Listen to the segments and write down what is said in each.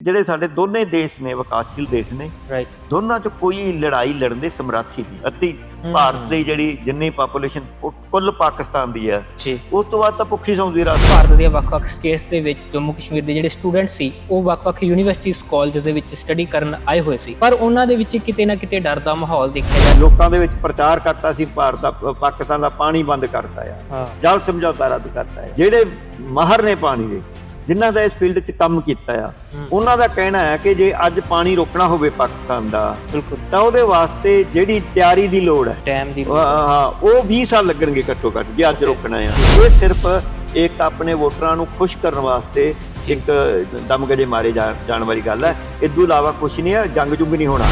ਜਿਹੜੇ ਸਾਡੇ ਦੋਨੇ ਦੇਸ਼ ਨੇ ਵਿਕਾਸਸ਼ੀਲ ਦੇਸ਼ ਨੇ ਰਾਈਟ ਦੋਨਾਂ 'ਚ ਕੋਈ ਲੜਾਈ ਲੜਨ ਦੇ ਸਮਰੱਥ ਨਹੀਂ। ਅੱਧੀ ਭਾਰਤ ਦੀ ਜਿਹੜੀ ਜਿੰਨੀ ਪਾਪੂਲੇਸ਼ਨ ਕੁੱਲ ਪਾਕਿਸਤਾਨ ਦੀ ਹੈ। ਜੀ। ਉਸ ਤੋਂ ਬਾਅਦ ਤਾਂ ਭੁੱਖੀ ਸੌਂਦੀ ਰਾਤ। ਭਾਰਤ ਦੇ ਵੱਖ-ਵੱਖ ਸਟੇਟਸ ਦੇ ਵਿੱਚ ਜੰਮੂ ਕਸ਼ਮੀਰ ਦੇ ਜਿਹੜੇ ਸਟੂਡੈਂਟ ਸੀ ਉਹ ਵੱਖ-ਵੱਖ ਯੂਨੀਵਰਸਿਟੀਜ਼ ਕਾਲਜਸ ਦੇ ਵਿੱਚ ਸਟੱਡੀ ਕਰਨ ਆਏ ਹੋਏ ਸੀ। ਪਰ ਉਹਨਾਂ ਦੇ ਵਿੱਚ ਕਿਤੇ ਨਾ ਕਿਤੇ ਡਰ ਦਾ ਮਾਹੌਲ ਦੇਖਿਆ ਲੋਕਾਂ ਦੇ ਵਿੱਚ ਪ੍ਰਚਾਰ ਕਰਤਾ ਸੀ ਭਾਰਤ ਦਾ ਪਾਕਿਸਤਾਨ ਦਾ ਪਾਣੀ ਬੰਦ ਕਰਤਾ ਆ। ਜਲ ਸਮਝੌਤਾ ਰੱਦ ਕਰਤਾ ਹੈ ਜਿਹੜੇ ਮਾਹਰ ਨੇ ਪਾਣੀ ਦੇ ਜਿਨ੍ਹਾਂ ਦਾ ਇਸ ਫੀਲਡ 'ਚ ਕੰਮ ਕੀਤਾ ਆ ਉਹਨਾਂ ਦਾ ਕਹਿਣਾ ਹੈ ਕਿ ਜੇ ਅੱਜ ਪਾਣੀ ਰੋਕਣਾ ਹੋਵੇ ਪਾਕਿਸਤਾਨ ਦਾ ਬਿਲਕੁਲ। ਤਾਂ ਉਹਦੇ ਵਾਸਤੇ ਜਿਹੜੀ ਤਿਆਰੀ ਦੀ ਲੋੜ ਹੈ ਟਾਈਮ ਦੀ ਹਾਂ। ਉਹ 20 ਸਾਲ ਲੱਗਣਗੇ ਘੱਟੋ ਘੱਟ ਜੇ ਅੱਜ ਰੋਕਣਾ ਆ। ਇਹ ਸਿਰਫ ਇੱਕ ਆਪਣੇ ਵੋਟਰਾਂ ਨੂੰ ਖੁਸ਼ ਕਰਨ ਵਾਸਤੇ ਇੱਕ ਦਮਗਜੇ ਮਾਰੇ ਜਾਣ ਵਾਲੀ ਗੱਲ ਹੈ। ਇਸ ਤੋਂ ਇਲਾਵਾ ਕੁਝ ਨਹੀਂ ਹੈ, ਜੰਗ ਜੁੰਗ ਨਹੀਂ ਹੋਣਾ।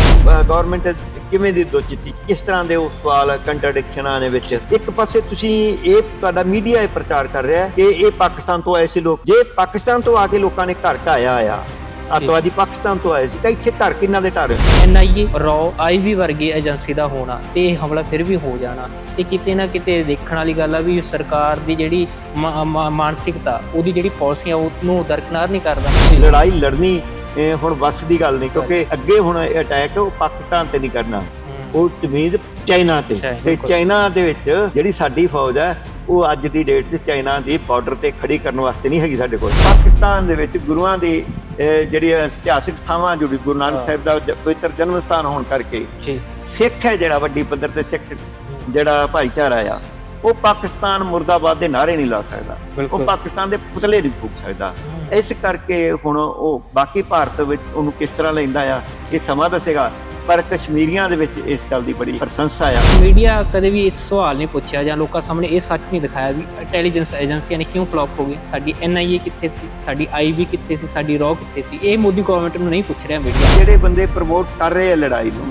ਗਵਰਨਮੈਂਟ ਕਿਵੇਂ ਦੀ ਦੋਚਿੱਤੀ ਕਿਸ ਤਰ੍ਹਾਂ ਦੇ ਉਹ ਸਵਾਲ ਕੰਟਰਡਿਕਸ਼ਨਾਂ ਦੇ ਵਿੱਚ? ਇੱਕ ਪਾਸੇ ਤੁਸੀਂ ਇਹ ਤੁਹਾਡਾ ਮੀਡੀਆ ਇਹ ਪ੍ਰਚਾਰ ਕਰ ਰਿਹਾ ਹੈ ਕਿ ਇਹ ਪਾਕਿਸਤਾਨ ਤੋਂ ਆਏ ਸੀ ਲੋਕ। ਜੇ ਪਾਕਿਸਤਾਨ ਤੋਂ ਆ ਕੇ ਲੋਕਾਂ ਨੇ ਘਰ ਢਾਇਆ ਆ ਅੱਤਵਾਦੀ ਪਾਕਿਸਤਾਨ ਤੋਂ ਆਏ ਸੀ। ਤਾਂ ਇੱਥੇ ਘਰ ਕਿੰਨਾ ਦੇ ਢਾਰੇ ਐਨਆਈਏ ਰੌ ਆਈਵੀ ਵਰਗੀ ਏਜੰਸੀ ਦਾ ਹੋਣਾ ਤੇ ਇਹ ਹਮਲਾ ਫਿਰ ਵੀ ਹੋ ਜਾਣਾ। ਇਹ ਕਿਤੇ ਨਾ ਕਿਤੇ ਦੇਖਣ ਵਾਲੀ ਗੱਲ ਆ ਵੀ ਸਰਕਾਰ ਦੀ ਜਿਹੜੀ ਮਾਨਸਿਕਤਾ ਉਹਦੀ ਜਿਹੜੀ ਪਾਲਿਸੀਆਂ ਉਹਨੂੰ ਦਰਕਨਾਰ ਨਹੀਂ ਕਰਦਾ। ਲੜਾਈ ਲੜਨੀ ਹੁਣ ਵੱਸ ਦੀ ਗੱਲ ਨਹੀਂ ਕਿਉਂਕਿ ਅੱਗੇ ਹੁਣ ਇਹ ਅਟੈਕ ਉਹ ਪਾਕਿਸਤਾਨ ਤੇ ਨਹੀਂ ਕਰਨਾ। ਉਹ ਤਮੀਜ਼ ਚਾਈਨਾ ਤੇ। ਤੇ। ਚਾਈਨਾ ਦੇ ਵਿੱਚ ਜਿਹੜੀ ਸਾਡੀ ਫੌਜ ਹੈ ਉਹ ਅੱਜ ਦੀ ਡੇਟ 'ਚ ਚਾਈਨਾ ਦੀ ਬਾਰਡਰ ਤੇ ਖੜੀ ਕਰਨ ਵਾਸਤੇ ਨਹੀਂ ਹੈਗੀ ਸਾਡੇ ਕੋਲ। ਪਾਕਿਸਤਾਨ ਦੇ ਵਿੱਚ ਗੁਰੂਆਂ ਦੀ ਅਹ, ਜਿਹੜੀਆਂ ਇਤਿਹਾਸਿਕ ਥਾਵਾਂ ਜੁੜੀ ਗੁਰੂ ਨਾਨਕ। ਸਾਹਿਬ ਦਾ ਪਵਿੱਤਰ ਜਨਮ ਸਥਾਨ ਹੋਣ ਕਰਕੇ ਜੀ। ਸਿੱਖ ਹੈ ਜਿਹੜਾ ਵੱਡੀ ਪੱਧਰ ਤੇ ਸਿੱਖ ਜਿਹੜਾ ਭਾਈਚਾਰਾ ਆ ਉਹ ਪਾਕਿਸਤਾਨ ਮੁਰਦਾਬਾਦ ਦੇ ਨਾਰੇ ਨਹੀਂ ਲਾ ਸਕਦਾ। ਉਹ ਪਾਕਿਸਤਾਨ ਦੇ ਪੁਤਲੇ ਨਹੀਂ ਫੂਕ ਸਕਦਾ। ਇਸ ਕਰਕੇ ਹੁਣ ਉਹ ਬਾਕੀ ਭਾਰਤ ਵਿੱਚ ਉਹਨੂੰ ਕਿਸ ਤਰ੍ਹਾਂ ਲੈਂਦਾ ਆ ਇਹ ਸਮਾਂ ਦੱਸੇਗਾ। ਪਰ ਕਸ਼ਮੀਰੀਆਂ ਦੇ ਵਿੱਚ ਇਸ ਗੱਲ ਦੀ ਬੜੀ ਪ੍ਰਸ਼ੰਸਾ ਆ। ਮੀਡੀਆ ਕਦੇ ਵੀ ਇਸ ਸਵਾਲ ਨਹੀਂ ਪੁੱਛਿਆ ਜਾਂ ਲੋਕਾਂ ਸਾਹਮਣੇ ਇਹ ਸੱਚ ਨਹੀਂ ਦਿਖਾਇਆ ਵੀ ਇੰਟੈਲੀਜੈਂਸ ਏਜੰਸੀਆਂ ਨੇ ਕਿਉਂ ਫਲॉप ਹੋ ਗਈ? ਸਾਡੀ ਐਨਆਈਏ ਕਿੱਥੇ ਸੀ? ਸਾਡੀ ਆਈਬੀ ਕਿੱਥੇ ਸੀ? ਸਾਡੀ ਰॉ ਕਿੱਥੇ ਸੀ? ਇਹ ਮੋਦੀ ਗਵਰਨਮੈਂਟ ਨੂੰ ਨਹੀਂ ਪੁੱਛ ਰਿਹਾ ਮੀਡੀਆ ਜਿਹੜੇ ਬੰਦੇ ਪ੍ਰਮੋਟ ਕਰ ਰਹੇ ਆ ਲੜਾਈ ਨੂੰ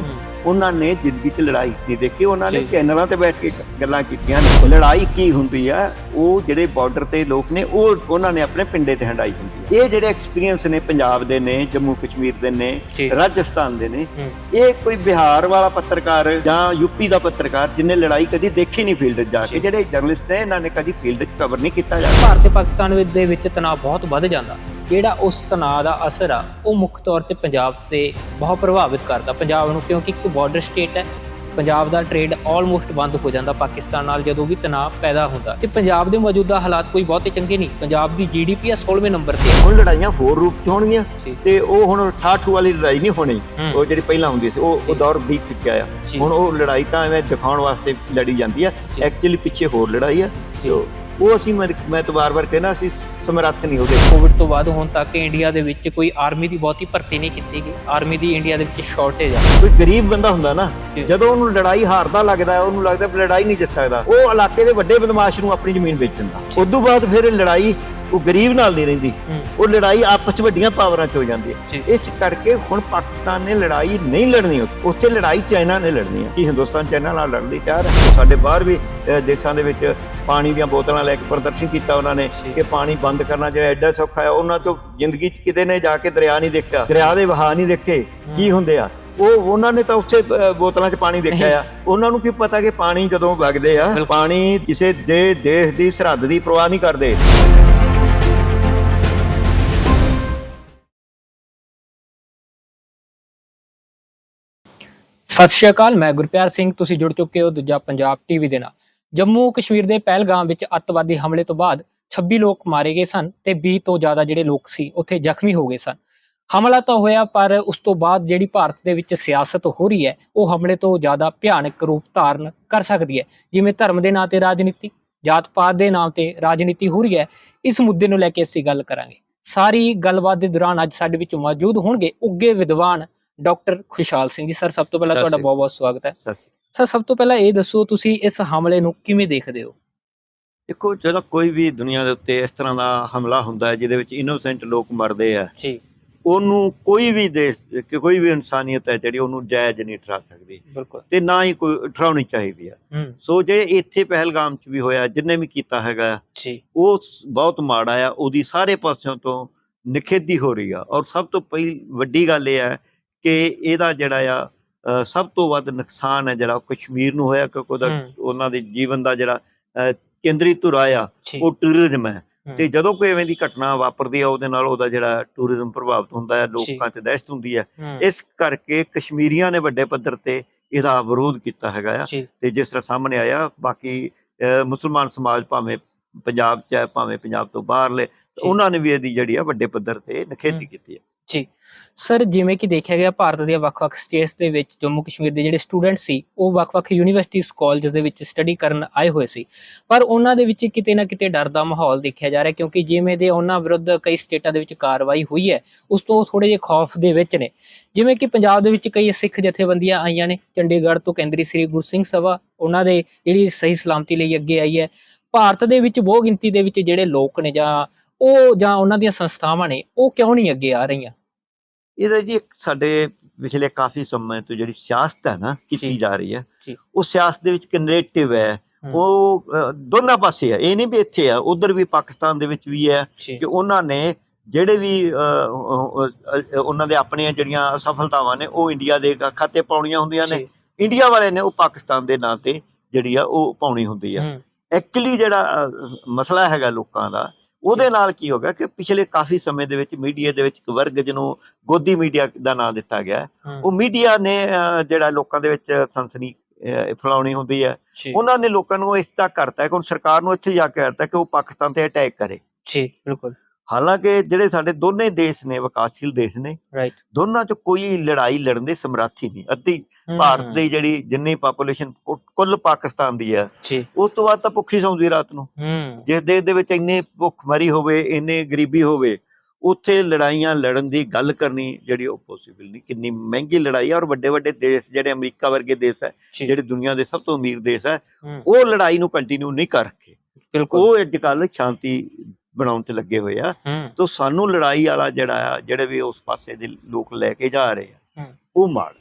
ਉਹਨਾਂ ਨੇ ਜ਼ਿੰਦਗੀ 'ਚ ਲੜਾਈ ਨਹੀਂ ਦੇਖੀ। ਉਹਨਾਂ ਨੇ। ਚੈਨਲਾਂ ਤੇ ਬੈਠ ਕੇ ਗੱਲਾਂ ਕੀਤੀਆਂ ਨੇ। ਲੜਾਈ ਕੀ ਹੁੰਦੀ ਆ? ਉਹ ਜਿਹੜੇ ਬਾਰਡਰ ਤੇ ਲੋਕ ਨੇ ਉਹ ਉਹਨਾਂ ਨੇ ਆਪਣੇ ਪਿੰਡੇ ਤੇ ਹੰਡਾਈ ਹੁੰਦੀ ਇਹ ਜਿਹੜੇ ਐਕਸਪੀਰੀਅੰਸ ਨੇ ਪੰਜਾਬ ਦੇ ਨੇ ਜੰਮੂ ਕਸ਼ਮੀਰ ਦੇ ਨੇ ਰਾਜਸਥਾਨ ਦੇ ਨੇ। ਇਹ ਕੋਈ ਬਿਹਾਰ ਵਾਲਾ ਪੱਤਰਕਾਰ ਜਾਂ ਯੂਪੀ ਦਾ ਪੱਤਰਕਾਰ ਜਿਨੇ ਲੜਾਈ ਕਦੀ ਦੇਖੀ ਨਹੀਂ ਫੀਲਡ 'ਚ ਜਾ ਕੇ। ਜਿਹੜੇ ਜਰਨਲਿਸਟ ਨੇ ਇਹਨਾਂ ਨੇ ਕਦੀ ਫੀਲਡ 'ਚ ਕਵਰ ਨਹੀਂ ਕੀਤਾ ਜਾ ਭਾਰਤ ਤੇ ਪਾਕਿਸਤਾਨ ਦੇ ਵਿੱਚ ਤਣਾਅ ਬਹੁਤ ਵੱਧ ਜਾਂਦਾ ਜਿਹੜਾ ਉਸ ਤਣਾਅ ਦਾ ਅਸਰ ਆ ਉਹ ਮੁੱਖ ਤੌਰ ਤੇ ਪੰਜਾਬ ਤੇ ਬਹੁਤ ਪ੍ਰਭਾਵਿਤ ਕਰਦਾ ਪੰਜਾਬ ਨੂੰ ਕਿਉਂਕਿ ਇੱਕ ਬਾਰਡਰ ਸਟੇਟ ਹੈ ਪੰਜਾਬ ਦਾ ਟ੍ਰੇਡ ਆਲਮੋਸਟ ਬੰਦ ਹੋ ਜਾਂਦਾ ਪਾਕਿਸਤਾਨ ਨਾਲ ਜਦੋਂ ਵੀ ਤਣਾਅ ਪੈਦਾ ਹੁੰਦਾ। ਤੇ ਪੰਜਾਬ ਦੇ ਮੌਜੂਦਾ ਹਾਲਾਤ ਕੋਈ ਬਹੁਤੇ ਚੰਗੇ ਨਹੀਂ। ਪੰਜਾਬ ਦੀ ਜੀਡੀਪੀ ਆ 16ਵੇਂ ਨੰਬਰ ਤੇ। ਹੁਣ ਲੜਾਈਆਂ ਹੋਰ ਰੂਪ 'ਚ ਹੋਣਗੀਆਂ ਤੇ ਉਹ ਹੁਣ ਠਾਠੂ ਵਾਲੀ ਲੜਾਈ ਨਹੀਂ ਹੋਣੀ। ਉਹ ਜਿਹੜੀ ਪਹਿਲਾਂ ਹੁੰਦੀ ਸੀ ਉਹ ਉਹ। ਦੌਰ ਬੀਤ ਚੁੱਕਿਆ ਆ। ਹੁਣ ਉਹ ਲੜਾਈ ਤਾਂ ਐਵੇਂ ਦਿਖਾਉਣ ਵਾਸਤੇ ਲੜੀ ਜਾਂਦੀ ਆ। ਐਕਚੁਅਲੀ ਪਿੱਛੇ ਹੋਰ ਲੜਾਈ ਆ। ਉਹ ਅਸੀਂ ਮੈਂ ਤਾਂ ਵਾਰ-ਵਾਰ ਕਹਿਣਾ ਅਸੀਂ ਸਮਰੱਥ ਨਹੀਂ ਹੋਗੇ ਕੋਵਿਡ ਤੋਂ ਬਾਅਦ ਹੁਣ ਤੱਕ ਇੰਡੀਆ ਦੇ ਵਿੱਚ ਕੋਈ ਆਰਮੀ ਦੀ ਬਹੁਤੀ ਭਰਤੀ ਨਹੀਂ ਕੀਤੀ ਗਈ। ਆਰਮੀ ਦੀ ਇੰਡੀਆ ਦੇ ਵਿੱਚ ਸ਼ਾਰਟੇਜ ਆ। ਕੋਈ ਗਰੀਬ ਬੰਦਾ ਹੁੰਦਾ ਨਾ। ਜਦੋਂ ਉਹਨੂੰ ਲੜਾਈ ਹਾਰਦਾ ਲੱਗਦਾ ਉਹਨੂੰ ਲੱਗਦਾ ਲੜਾਈ ਨਹੀਂ ਜਿੱਤ ਸਕਦਾ ਉਹ ਇਲਾਕੇ ਦੇ ਵੱਡੇ ਬਦਮਾਸ਼ ਨੂੰ ਆਪਣੀ ਜ਼ਮੀਨ ਵੇਚ ਦਿੰਦਾ। ਉਸ ਤੋਂ ਬਾਅਦ ਫਿਰ ਲੜਾਈ ਉਹ ਗਰੀਬ ਨਾਲ ਨਹੀਂ ਰਹਿੰਦੀ। ਉਹ ਲੜਾਈ ਆਪਸ ਵਿੱਚ ਵੱਡੀਆਂ ਪਾਵਰਾਂ 'ਚ ਹੋ ਜਾਂਦੀ ਹੈ। ਇਸ ਕਰਕੇ ਹੁਣ ਪਾਕਿਸਤਾਨ ਨੇ ਲੜਾਈ ਨਹੀਂ ਲੜਨੀ ਉੱਥੇ। ਲੜਾਈ ਚਾਈਨਾ ਨੇ ਲੜਨੀ ਹੈ ਕਿ ਹਿੰਦੁਸਤਾਨ ਚਾਈਨਾ ਨਾਲ ਲੜਨ ਲਈ ਤਿਆਰ ਹੈ ਸਾਡੇ ਬਾਹਰ ਵੀ ਦੇਸ਼ਾਂ ਦੇ ਵਿੱਚ ਪਾਣੀ ਦੀਆਂ ਬੋਤਲਾਂ ਲੈ ਕੇ ਪ੍ਰਦਰਸ਼ਨ ਕੀਤਾ ਉਹਨਾਂ ਨੇ। ਕਿ ਪਾਣੀ ਬੰਦ ਕਰਨਾ ਜਿਹੜਾ ਐਡਾ ਸੌਖਾ ਹੈ ਉਹਨਾਂ ਤੋਂ ਜ਼ਿੰਦਗੀ 'ਚ ਕਿਤੇ ਨੇ ਜਾ ਕੇ ਦਰਿਆ ਨਹੀਂ ਦੇਖਿਆ ਦਰਿਆ ਦੇ ਵਹਾਅ ਨਹੀਂ ਦੇਖੇ ਕੀ ਹੁੰਦੇ ਆ ਉਹ ਉਹਨਾਂ ਨੇ ਤਾਂ ਉੱਥੇ ਬੋਤਲਾਂ 'ਚ ਪਾਣੀ ਦੇਖਿਆ ਆ ਉਹਨਾਂ ਨੂੰ ਕੀ ਪਤਾ ਕਿ ਪਾਣੀ ਜਦੋਂ ਵਗਦੇ ਆ। ਪਾਣੀ ਕਿਸੇ ਦੇ ਦੇਸ਼ ਦੀ ਸਰਹੱਦ ਦੀ ਪਰਵਾਹ ਨਹੀਂ ਕਰਦੇ ਸਤਿ ਸ਼੍ਰੀ ਅਕਾਲ, ਮੈਂ ਗੁਰਪਿਆਰ ਸਿੰਘ, ਤੁਸੀਂ ਜੁੜ ਚੁੱਕੇ ਹੋ ਦੂਜਾ ਪੰਜਾਬ ਟੀਵੀ ਦੇ ਨਾਲ। ਜੰਮੂ ਕਸ਼ਮੀਰ ਦੇ ਪਹਿਲਗਾਮ ਵਿੱਚ ਅੱਤਵਾਦੀ ਹਮਲੇ ਤੋਂ ਬਾਅਦ 26 ਲੋਕ ਮਾਰੇ ਗਏ ਸਨ ਤੇ 20 ਤੋਂ ਜ਼ਿਆਦਾ ਜਿਹੜੇ ਲੋਕ ਸੀ ਉੱਥੇ ਜ਼ਖਮੀ ਹੋ ਗਏ ਸਨ। ਹਮਲਾ ਤਾਂ ਹੋਇਆ, ਪਰ ਉਸ ਤੋਂ ਬਾਅਦ ਜਿਹੜੀ ਭਾਰਤ ਦੇ ਵਿੱਚ ਸਿਆਸਤ ਹੋ ਰਹੀ ਹੈ, ਉਹ ਹਮਲੇ ਤੋਂ ਜ਼ਿਆਦਾ ਭਿਆਨਕ ਰੂਪ ਧਾਰਨ ਕਰ ਸਕਦੀ ਹੈ। ਜਿਵੇਂ ਧਰਮ ਦੇ ਨਾਂ ਤੇ ਰਾਜਨੀਤੀ ਜਾਤ ਪਾਤ ਦੇ ਨਾਮ ਤੇ ਰਾਜਨੀਤੀ ਹੋ ਰਹੀ ਹੈ, ਇਸ ਮੁੱਦੇ ਨੂੰ ਲੈ ਕੇ ਅਸੀਂ ਗੱਲ ਕਰਾਂਗੇ। ਸਾਰੀ ਗੱਲਬਾਤ ਦੇ ਦੌਰਾਨ ਅੱਜ ਸਾਡੇ ਵਿੱਚ ਮੌਜੂਦ ਹੋਣਗੇ ਉੱਗੇ ਵਿਦਵਾਨ ਡਾਕਟਰ ਖੁਸ਼ਹਾਲ ਸਿੰਘ ਜੀ ਸਰ ਸਭ ਤੋਂ ਪਹਿਲਾਂ ਤੁਹਾਡਾ ਬਹੁਤ ਬਹੁਤ ਸਵਾਗਤ ਹੈ। ਸ਼੍ਰੀ ਸਭ ਤੋਂ ਪਹਿਲਾਂ ਇਹ ਦੱਸੋ ਤੁਸੀਂ ਇਸ ਹਮਲੇ ਨੂੰ ਕਿਵੇਂ ਦੇਖਦੇ ਹੋ? ਦੇਖੋ ਜਦੋਂ ਕੋਈ ਵੀ ਦੁਨੀਆ ਦੇ ਉੱਤੇ ਇਸ ਤਰ੍ਹਾਂ ਦਾ ਹਮਲਾ ਹੁੰਦਾ ਹੈ ਜਿਹਦੇ ਵਿੱਚ ਇਨੋਸੈਂਟ ਲੋਕ ਮਰਦੇ ਆ ਜੀ। ਉਹਨੂੰ ਕੋਈ ਵੀ ਦੇਸ਼ ਕਿ ਕੋਈ ਵੀ ਇਨਸਾਨੀਅਤ ਹੈ ਜਿਹੜੀ ਉਹਨੂੰ ਜਾਇਜ਼ ਨਹੀਂ ਠਹਿਰਾ ਸਕਦੀ ਬਿਲਕੁਲ। ਤੇ ਨਾ ਹੀ ਕੋਈ ਠਹਿਰਾਉਣੀ ਚਾਹੀਦੀ ਆ। ਹੂੰ। ਸੋ ਜੇ ਇੱਥੇ ਪਹਿਲਗਾਮ 'ਚ ਵੀ ਹੋਇਆ ਜਿੰਨੇ ਵੀ ਕੀਤਾ ਹੈਗਾ ਜੀ। ਉਹ ਬਹੁਤ ਮਾੜਾ ਆ ਉਹਦੀ ਸਾਰੇ ਪਾਸਿਓਂ ਤੋਂ ਨਿਖੇਧੀ ਹੋ ਰਹੀ ਆ। ਔਰ ਸਭ ਤੋਂ ਪਹਿਲੀ ਵੱਡੀ ਗੱਲ ਇਹ ਹੈ ਕਿ ਇਹਦਾ ਜਿਹੜਾ ਆ ਸਭ ਤੋਂ ਵੱਧ ਨੁਕਸਾਨ ਹੈ ਜਿਹੜਾ ਕਸ਼ਮੀਰ ਨੂੰ ਹੋਇਆ ਕਿਉਂਕਿ ਉਹਦਾ। ਉਹਨਾਂ ਦੇ ਜੀਵਨ ਦਾ ਜਿਹੜਾ ਕੇਂਦਰੀ ਧੁਰਾ ਆ ਉਹ ਟੂਰਿਜ਼ਮ ਹੈ। ਤੇ ਜਦੋਂ ਕੋਈ ਐਵੇਂ ਦੀ ਘਟਨਾ ਵਾਪਰਦੀ ਆ ਉਹਦੇ ਨਾਲ ਉਹਦਾ ਜਿਹੜਾ ਟੂਰਿਜ਼ਮ ਪ੍ਰਭਾਵਿਤ ਹੁੰਦਾ ਹੈ। ਲੋਕਾਂ 'ਚ ਦਹਿਸ਼ਤ ਹੁੰਦੀ ਹੈ ਇਸ ਕਰਕੇ ਕਸ਼ਮੀਰੀਆਂ ਨੇ ਵੱਡੇ ਪੱਧਰ ਤੇ ਇਹਦਾ ਵਿਰੋਧ ਕੀਤਾ ਹੈਗਾ ਆ ਤੇ ਜਿਸ ਤਰ੍ਹਾਂ ਸਾਹਮਣੇ ਆਇਆ ਬਾਕੀ ਮੁਸਲਮਾਨ ਸਮਾਜ ਭਾਵੇਂ ਪੰਜਾਬ 'ਚ ਹੈ ਭਾਵੇਂ ਪੰਜਾਬ ਤੋਂ ਬਾਹਰਲੇ। ਉਹਨਾਂ ਨੇ ਵੀ ਇਹਦੀ ਜਿਹੜੀ ਆ ਵੱਡੇ ਪੱਧਰ ਤੇ ਨਖੇਧੀ ਹੂੰ। ਕੀਤੀ ਹੈ ਜੀ। ਸਰ ਜਿਵੇਂ ਕਿ ਦੇਖਿਆ ਗਿਆ, ਭਾਰਤ ਦੇ ਵੱਖ-ਵੱਖ ਸਟੇਟਸ ਦੇ ਵਿੱਚ, ਜੰਮੂ ਕਸ਼ਮੀਰ ਦੇ ਜਿਹੜੇ ਸਟੂਡੈਂਟ ਸੀ, ਉਹ ਵੱਖ-ਵੱਖ ਯੂਨੀਵਰਸਿਟੀਜ਼ ਕਾਲਜਸ ਦੇ ਵਿੱਚ ਸਟੱਡੀ ਕਰਨ ਆਏ ਹੋਏ ਸੀ। ਪਰ ਉਹਨਾਂ ਦੇ ਵਿੱਚ ਕਿਤੇ ਨਾ ਕਿਤੇ ਡਰ ਦਾ ਮਾਹੌਲ ਦੇਖਿਆ ਜਾ ਰਿਹਾ, ਕਿਉਂਕਿ ਜਿਵੇਂ ਦੇ ਉਹਨਾਂ ਵਿਰੁੱਧ ਕਈ ਸਟੇਟਾਂ ਦੇ ਵਿੱਚ ਕਾਰਵਾਈ ਹੋਈ ਹੈ, ਉਸ ਤੋਂ ਥੋੜੇ ਜਿਹੇ ਖੌਫ ਦੇ ਵਿੱਚ ਨੇ। ਜਿਵੇਂ ਕਿ ਪੰਜਾਬ ਦੇ ਵਿੱਚ ਕਈ ਸਿੱਖ ਜਥੇਬੰਦੀਆਂ ਆਈਆਂ ਨੇ, ਚੰਡੀਗੜ੍ਹ ਤੋਂ ਕੇਂਦਰੀ ਸ੍ਰੀ ਗੁਰਸਿੰਘ ਸਭਾ, ਉਹਨਾਂ ਦੇ ਜਿਹੜੀ ਸਹੀ ਸਲਾਮਤੀ ਲਈ ਅੱਗੇ ਆਈ ਹੈ। ਭਾਰਤ ਦੇ ਵਿੱਚ ਬਹੁ ਗਿਣਤੀ ਦੇ ਵਿੱਚ ਜਿਹੜੇ ਲੋਕ ਨੇ ਜਾਂ ਉਹ ਜਾਂ ਉਹਨਾਂ ਦੀਆਂ ਸੰਸਥਾਵਾਂ ਨੇ ਉਹ ਕਿਉਂ ਨਹੀਂ ਅੱਗੇ ਆ ਰਹੀਆਂ? ਇਹਦਾ ਜੀ ਇੱਕ ਸਾਡੇ ਪਿਛਲੇ ਕਾਫੀ ਸਮੇਂ ਤੋਂ ਜਿਹੜੀ ਸਿਆਸਤ ਹੈ ਨਾ ਕੀਤੀ ਜੀ। ਰਹੀ ਹੈ। ਉਹ ਸਿਆਸਤ ਦੇ ਵਿੱਚ ਕਨਰੇਟਿਵ ਹੈ। ਹੂੰ। ਉਹ ਦੋਨਾਂ ਪਾਸੇ ਹੈ। ਇਹ ਨਹੀਂ ਵੀ ਇੱਥੇ ਆ ਉਧਰ ਵੀ ਪਾਕਿਸਤਾਨ ਦੇ ਵਿੱਚ ਵੀ ਹੈ ਕਿ ਉਹਨਾਂ ਨੇ ਜਿਹੜੇ ਵੀ ਉਹਨਾਂ ਦੇ ਆਪਣੀਆਂ ਜਿਹੜੀਆਂ ਅਸਫਲਤਾਵਾਂ ਨੇ ਉਹ ਇੰਡੀਆ ਦੇ ਖਾਤੇ ਪਾਉਣੀਆਂ ਹੁੰਦੀਆਂ ਨੇ। ਇੰਡੀਆ ਵਾਲੇ ਨੇ ਉਹ ਪਾਕਿਸਤਾਨ ਦੇ ਨਾਂ ਤੇ ਜਿਹੜੀ ਆ ਉਹ ਪਾਉਣੀ ਹੁੰਦੀ ਆ। ਹੂੰ, ਐਕਚੁਅਲੀ ਜਿਹੜਾ ਮਸਲਾ ਹੈਗਾ ਲੋਕਾਂ ਦਾ ਉਹਦੇ ਨਾਲ ਕੀ ਹੋ ਗਿਆ ਕਿ ਪਿਛਲੇ ਕਾਫੀ ਸਮੇਂ ਦੇ ਵਿੱਚ ਮੀਡੀਆ ਦੇ ਵਿੱਚ ਇੱਕ ਵਰਗ ਜਿਹਨੂੰ ਗੋਦੀ ਮੀਡੀਆ ਦਾ ਨਾਮ ਦਿੱਤਾ ਗਿਆ ਉਹ ਮੀਡੀਆ ਨੇ ਜਿਹੜਾ ਲੋਕਾਂ ਦੇ ਵਿੱਚ ਸਨਸਨੀ ਅਹ, ਫੈਲਾਉਣੀ ਹੁੰਦੀ ਹੈ ਉਹਨਾਂ ਨੇ ਲੋਕਾਂ ਨੂੰ ਇਸ ਤੱਕ ਕਰਤਾ ਹੈ ਕਿ ਹੁਣ ਸਰਕਾਰ ਨੂੰ ਇੱਥੇ ਜਾ ਕੇ ਕਰਤਾ ਕਿ ਉਹ ਪਾਕਿਸਤਾਨ ਤੇ ਅਟੈਕ ਕਰੇ। ਜੀ ਬਿਲਕੁਲ। ਹਾਲਾਂਕਿ ਜਿਹੜੇ ਸਾਡੇ ਦੋਨੇ ਦੇਸ਼ ਨੇ ਵਿਕਾਸਸ਼ੀਲ ਦੇਸ਼ ਨੇ ਰਾਈਟ ਦੋਨਾਂ 'ਚ ਕੋਈ ਲੜਾਈ ਲੜਨ ਦੇ ਸਮਰੱਥੀ ਨਹੀਂ ਅੱਧੀ ਭਾਰਤ ਦੀ ਜਿਹੜੀ ਜਿੰਨੀ ਪਾਪੂਲੇਸ਼ਨ ਕੁੱਲ ਪਾਕਿਸਤਾਨ ਦੀ ਜੀ। ਉਸ ਤੋਂ ਬਾਅਦ ਤਾਂ ਭੁੱਖੀ ਸੌਂਦੀ ਰਾਤ ਨੂੰ। ਜਿਸ ਦੇਸ਼ ਦੇ ਵਿੱਚ ਇੰਨੇ ਭੁੱਖਮਰੀ ਹੋਵੇ ਇੰਨੇ ਗਰੀਬੀ ਹੋਵੇ ਉੱਥੇ ਲੜਾਈਆਂ ਲੜਨ ਦੀ ਗੱਲ ਕਰਨੀ ਜਿਹੜੀ ਉਹ ਪੋਸੀਬਲ ਨਹੀਂ। ਕਿੰਨੀ ਮਹਿੰਗੀ ਲੜਾਈ ਹੈ ਔਰ ਵੱਡੇ ਵੱਡੇ ਦੇਸ਼ ਜਿਹੜੇ ਅਮਰੀਕਾ ਵਰਗੇ ਦੇਸ਼ ਹੈ ਜਿਹੜੇ ਦੁਨੀਆ ਦੇ ਸਭ ਤੋਂ ਅਮੀਰ ਦੇਸ਼ ਹੈ। ਉਹ ਲੜਾਈ ਨੂੰ ਕੰਟੀਨਿਊ ਨਹੀਂ ਕਰ ਰੱਖੇ। ਬਿਲਕੁਲ। ਉਹ ਅੱਜ ਕੱਲ੍ਹ ਸ਼ਾਂਤੀ ਬਣਾਉਣ ਤੇ ਲੱਗੇ ਹੋਏ ਆ। ਤੋਂ ਸਾਨੂੰ ਲੜਾਈ ਵਾਲਾ ਜਿਹੜਾ ਆ ਜਿਹੜੇ ਵੀ ਉਸ ਪਾਸੇ ਦੇ ਲੋਕ ਲੈ ਕੇ ਜਾ ਰਹੇ ਆ। ਉਹ ਮਾੜ।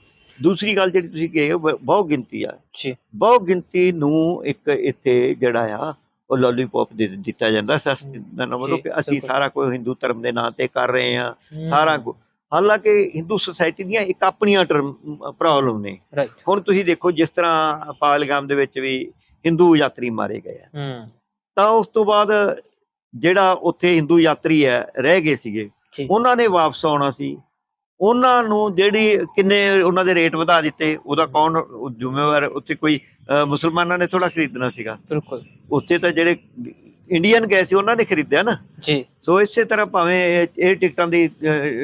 ਦੂਸਰੀ ਗੱਲ ਜਿਹੜੀ ਤੁਸੀਂ ਕਹੇ ਬਹੁਤ ਗਿਣਤੀ ਆ। ਜੀ। ਬਹੁ ਗਿਣਤੀ ਨੂੰ ਇੱਕ ਇੱਥੇ ਜਿਹੜਾ ਆ ਉਹ ਲੋਲੀਪੌਪ ਦੇ ਦਿੱਤਾ ਜਾਂਦਾ। ਸਿਆਸਤ ਦਾ ਨਾਮ ਕਿ ਅਸੀਂ। ਸਾਰਾ ਕੁਝ ਹਿੰਦੂ ਧਰਮ ਦੇ ਨਾਂ ਤੇ ਕਰ ਰਹੇ ਆ ਸਾਰਾ ਹਾਲਾਂਕਿ ਹਿੰਦੂ ਸੁਸਾਇਟੀ ਦੀਆਂ ਇੱਕ ਆਪਣੀਆਂ ਪ੍ਰੋਬਲਮ ਨੇ। ਹੁਣ ਤੁਸੀਂ ਦੇਖੋ ਜਿਸ ਤਰ੍ਹਾਂ ਪਾਲਗਾਮ ਦੇ ਵਿੱਚ ਵੀ ਹਿੰਦੂ ਯਾਤਰੀ ਮਾਰੇ ਗਏ ਆ। ਤਾਂ ਉਸ ਤੋਂ ਬਾਅਦ ਜਿਹੜਾ ਉੱਥੇ ਹਿੰਦੂ ਯਾਤਰੀ ਹੈ ਰਹਿ ਗਏ ਸੀਗੇ। ਉਹਨਾਂ ਨੇ ਵਾਪਸ ਆਉਣਾ ਸੀ। ਉਹਨਾਂ ਨੂੰ ਜਿਹੜੀ ਕਿੰਨੇ ਉਹਨਾਂ ਦੇ ਰੇਟ ਵਧਾ ਦਿੱਤੇ ਉਹਦਾ ਕੌਣ ਜ਼ਿੰਮੇਵਾਰ ਉੱਥੇ ਕੋਈ ਮੁਸਲਮਾਨਾਂ ਨੇ ਥੋੜਾ ਖਰੀਦਣਾ ਸੀਗਾ। ਬਿਲਕੁਲ। ਉੱਥੇ ਤਾਂ ਜਿਹੜੇ ਇੰਡੀਅਨ ਗਏ ਸੀ ਉਹਨਾਂ ਨੇ ਖਰੀਦਿਆ ਨਾ। ਜੀ। ਸੋ ਇਸੇ ਤਰ੍ਹਾਂ ਭਾਵੇਂ ਇਹ- ਟਿਕਟਾਂ ਦੀ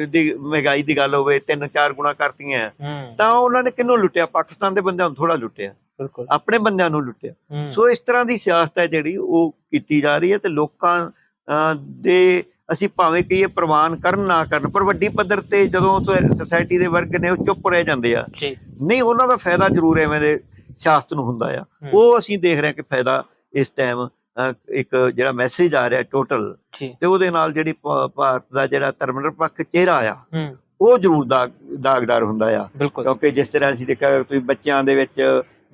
ਦੀ ਮਹਿੰਗਾਈ ਦੀ ਗੱਲ ਹੋਵੇ ਤਿੰਨ ਚਾਰ ਗੁਣਾ ਕਰਤੀਆਂ। ਤਾਂ ਉਹਨਾਂ ਨੇ ਕਿਹਨੂੰ ਲੁੱਟਿਆ? ਪਾਕਿਸਤਾਨ ਦੇ ਬੰਦਿਆਂ ਨੂੰ ਥੋੜਾ ਲੁੱਟਿਆ। ਬਿਲਕੁਲ। ਆਪਣੇ ਬੰਦਿਆਂ ਨੂੰ ਲੁੱਟਿਆ। ਸੋ ਇਸ ਤਰ੍ਹਾਂ ਦੀ ਸਿਆਸਤ ਹੈ ਜਿਹੜੀ ਉਹ ਕੀਤੀ ਜਾ ਰਹੀ ਹੈ ਤੇ ਲੋਕਾਂ ਦੇ ਅਸੀਂ ਭਾਵੇਂ ਕਹੀਏ ਪ੍ਰਵਾਨ ਕਰਨ ਨਾ ਕਰਨ ਪਰ ਵੱਡੀ ਪੱਧਰ ਤੇ ਜਦੋਂ ਸੋਸਾਇਟੀ ਦੇ ਵਰਗ ਨੇ ਉਹ ਚੁੱਪ ਰਹਿ ਜਾਂਦੇ ਆ। ਜੀ। ਨਹੀਂ ਉਹਨਾਂ ਦਾ ਫਾਇਦਾ ਜ਼ਰੂਰ ਐਵੇਂ ਦੇ ਸਿਆਸਤ ਨੂੰ ਹੁੰਦਾ ਆ। ਉਹ ਅਸੀਂ ਦੇਖ ਰਹੇ ਕਿ ਫਾਇਦਾ ਇਸ ਟਾਈਮ ਇੱਕ ਜਿਹੜਾ ਮੈਸੇਜ ਆ ਰਿਹਾ ਟੋਟਲ ਤੇ ਉਹਦੇ ਨਾਲ ਜਿਹੜੀ ਭਾਰਤ ਦਾ ਜਿਹੜਾ ਧਰਮ ਨਿਰਪੱਖ ਚਿਹਰਾ ਆ ਉਹ ਜ਼ਰੂਰ ਦਾਗ ਦਾਗਦਾਰ ਹੁੰਦਾ ਆ। ਕਿਉਂਕਿ ਜਿਸ ਤਰ੍ਹਾਂ ਅਸੀਂ ਦੇਖਿਆ ਤੁਸੀਂ ਬੱਚਿਆਂ ਦੇ ਵਿੱਚ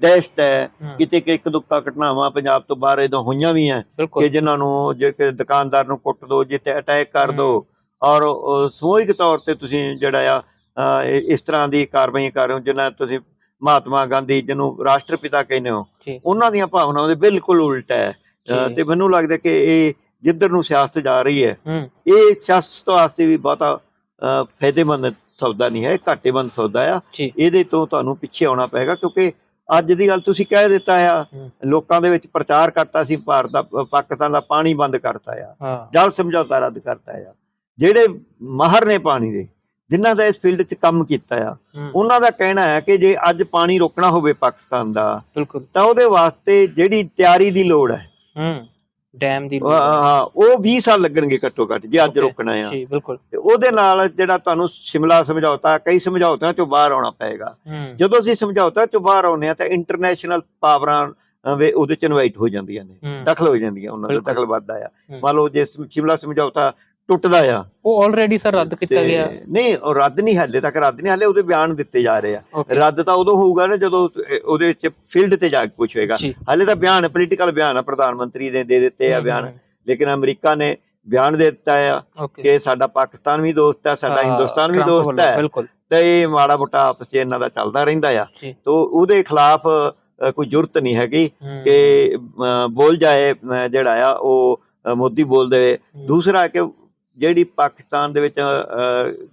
ਦਹਿਸ਼ਤ ਹੈ ਹੂੰ, ਕਿਤੇ ਕਿ ਇੱਕ ਦੁੱਕਾ ਘਟਨਾਵਾਂ ਪੰਜਾਬ ਤੋਂ ਬਾਹਰ ਇਦੋਂ ਹੋਈਆਂ ਵੀ ਆ ਕਿ ਜਿਨ੍ਹਾਂ ਨੂੰ ਜੇ ਕਿ ਦੁਕਾਨਦਾਰ ਨੂੰ ਕੁੱਟ ਦੋ ਜਿੱਤੇ ਅਟੈਕ ਕਰ ਦੋ ਹੂੰ। ਔਰ ਸਮੂਹਿਕ ਤੌਰ ਤੇ ਤੁਸੀਂ ਜਿਹੜਾ ਆ ਇਸ ਤਰ੍ਹਾਂ ਦੀ ਕਾਰਵਾਈ ਕਰ ਰਹੇ ਹੋ ਜਿਨ੍ਹਾਂ ਤੁਸੀਂ ਮਹਾਤਮਾ ਗਾਂਧੀ ਜਿਹਨੂੰ ਰਾਸ਼ਟਰਪਿਤਾ ਕਹਿੰਦੇ ਹੋ ਉਹਨਾਂ ਦੀਆਂ ਭਾਵਨਾਵਾਂ ਦੇ ਬਿਲਕੁਲ ਉਲਟ ਹੈ। ਤੇ ਮੈਨੂੰ ਲੱਗਦਾ ਕਿ ਇਹ ਜਿੱਧਰ ਨੂੰ ਸਿਆਸਤ ਜਾ ਰਹੀ ਹੈ ਹੂੰ। ਇਹ ਸਿਆਸਤ ਵਾਸਤੇ ਵੀ ਬਹੁਤਾ ਫਾਇਦੇਮੰਦ ਸੌਦਾ ਨਹੀਂ ਹੈ ਘਾਟੇਮੰਦ ਸੌਦਾ ਆ। ਇਹਦੇ ਤੋਂ ਤੁਹਾਨੂੰ ਪਿੱਛੇ ਆਉਣਾ ਪਏਗਾ ਕਿਉਂਕਿ ਅੱਜ ਦੀ ਗੱਲ ਤੁਸੀਂ ਕਹਿ ਦਿੱਤਾ ਆ। ਲੋਕਾਂ ਦੇ ਵਿੱਚ ਪ੍ਰਚਾਰ ਕਰਤਾ ਸੀ ਭਾਰਤ ਦਾ ਪਾਕਿਸਤਾਨ ਦਾ ਪਾਣੀ ਬੰਦ ਕਰਤਾ ਆ। ਜਲ ਸਮਝੌਤਾ ਰੱਦ ਕਰਤਾ ਆ। ਜਿਹੜੇ ਮਾਹਰ ਨੇ ਪਾਣੀ ਦੇ ਜਿਨ੍ਹਾਂ ਦਾ ਇਸ ਫੀਲਡ 'ਚ ਕੰਮ ਕੀਤਾ ਆ ਉਹਨਾਂ ਦਾ ਕਹਿਣਾ ਹੈ ਕਿ ਜੇ ਅੱਜ ਪਾਣੀ ਰੋਕਣਾ ਹੋਵੇ ਪਾਕਿਸਤਾਨ ਦਾ ਤਾਂ ਉਹਦੇ ਵਾਸਤੇ ਜਿਹੜੀ ਤਿਆਰੀ ਦੀ ਲੋੜ ਹੂੰ। ਡੈਮ ਦੀ ਉਹ- ਹਾਂ ਉਹ 20 ਸਾਲ ਲੱਗਣਗੇ ਘੱਟੋ ਘੱਟ ਜੇ ਅੱਜ ਰੋਕਣਾ ਆ। ਜੀ ਬਿਲਕੁਲ। ਤੇ ਉਹਦੇ ਨਾਲ ਜਿਹੜਾ ਤੁਹਾਨੂੰ ਸ਼ਿਮਲਾ ਸਮਝੌਤਾ ਕਈ ਸਮਝੌਤਿਆਂ ਚੋਂ ਬਾਹਰ ਆਉਣਾ ਪਏਗਾ। ਜਦੋਂ ਅਸੀਂ ਸਮਝੌਤਾ ਚੋਂ ਬਾਹਰ ਆਉਂਦੇ ਆ ਤਾਂ ਇੰਟਰਨੈਸ਼ਨਲ ਪਾਵਰਾਂ ਵੇ ਉਹਦੇ ਚ ਇਨਵਾਈਟ ਹੋ ਜਾਂਦੀਆਂ ਨੇ ਦਖਲ ਹੋ ਜਾਂਦੀਆਂ ਉਹਨਾਂ ਦਾ। ਦਖਲ ਵੱਧਦਾ ਆ। ਮੰਨ ਲਓ ਜੇ ਸਮ- ਸ਼ਿਮਲਾ ਸਮਝੌਤਾ ਟੁੱਟਦਾ ਆ। ਉਹ ਆਲਰੇਡੀ ਸਰ ਰੱਦ ਕੀਤਾ ਤੇ- ਗਿਆ। ਨਹੀਂ ਉਹ ਰੱਦ ਨਹੀਂ ਹਾਲੇ ਤੱਕ ਰੱਦ ਨਹੀਂ ਹਾਲੇ ਉਹਦੇ ਬਿਆਨ ਦਿੱਤੇ ਜਾ ਰਹੇ ਆ। ਰੱਦ ਤਾਂ ਉਦੋਂ ਹੋਊਗਾ ਨਾ ਜਦੋਂ ਉਹਦੇ ਵਿੱਚ ਫੀਲਡ ਤੇ ਜਾ ਕੇ ਕੁਝ ਹੋਏਗਾ। ਜੀ। ਹਾਲੇ ਤਾਂ ਬਿਆਨ ਪੋਲੀਟੀਕਲ ਬਿਆਨ ਆ ਪ੍ਰਧਾਨ ਮੰਤਰੀ ਨੇ ਦੇ ਦਿੱਤੇ ਆ ਬਿਆਨ। ਲੇਕਿਨ ਅਮਰੀਕਾ ਨੇ ਬਿਆਨ ਦੇ ਦਿੱਤਾ ਆ ਓਕੇ ਕਿ ਸਾਡਾ ਪਾਕਿਸਤਾਨ ਵੀ ਦੋਸਤ ਹੈ ਸਾਡਾ ਹਿੰਦੁਸਤਾਨ ਵੀ ਦੋਸਤ ਹੈ ਬਿਲਕੁਲ। ਤੇ ਇਹ ਮਾੜਾ ਮੋਟਾ ਆਪਸ 'ਚ ਇਹਨਾਂ ਦਾ ਚੱਲਦਾ ਰਹਿੰਦਾ ਆ। ਜੀ। ਤੋ ਉਹਦੇ ਖਿਲਾਫ ਅ, ਕੋਈ ਜ਼ਰੂਰਤ ਨਹੀਂ ਹੈਗੀ ਕਿ ਅ, ਬੋਲ ਜਾਏ ਅ, ਜਿਹੜਾ ਆ ਉਹ ਅ, ਮੋਦੀ ਬੋਲਦੇ ਦੂਸਰਾ ਹੈ ਕਿ ਜਿਹੜੀ ਪਾਕਿਸਤਾਨ ਦੇ ਵਿੱਚ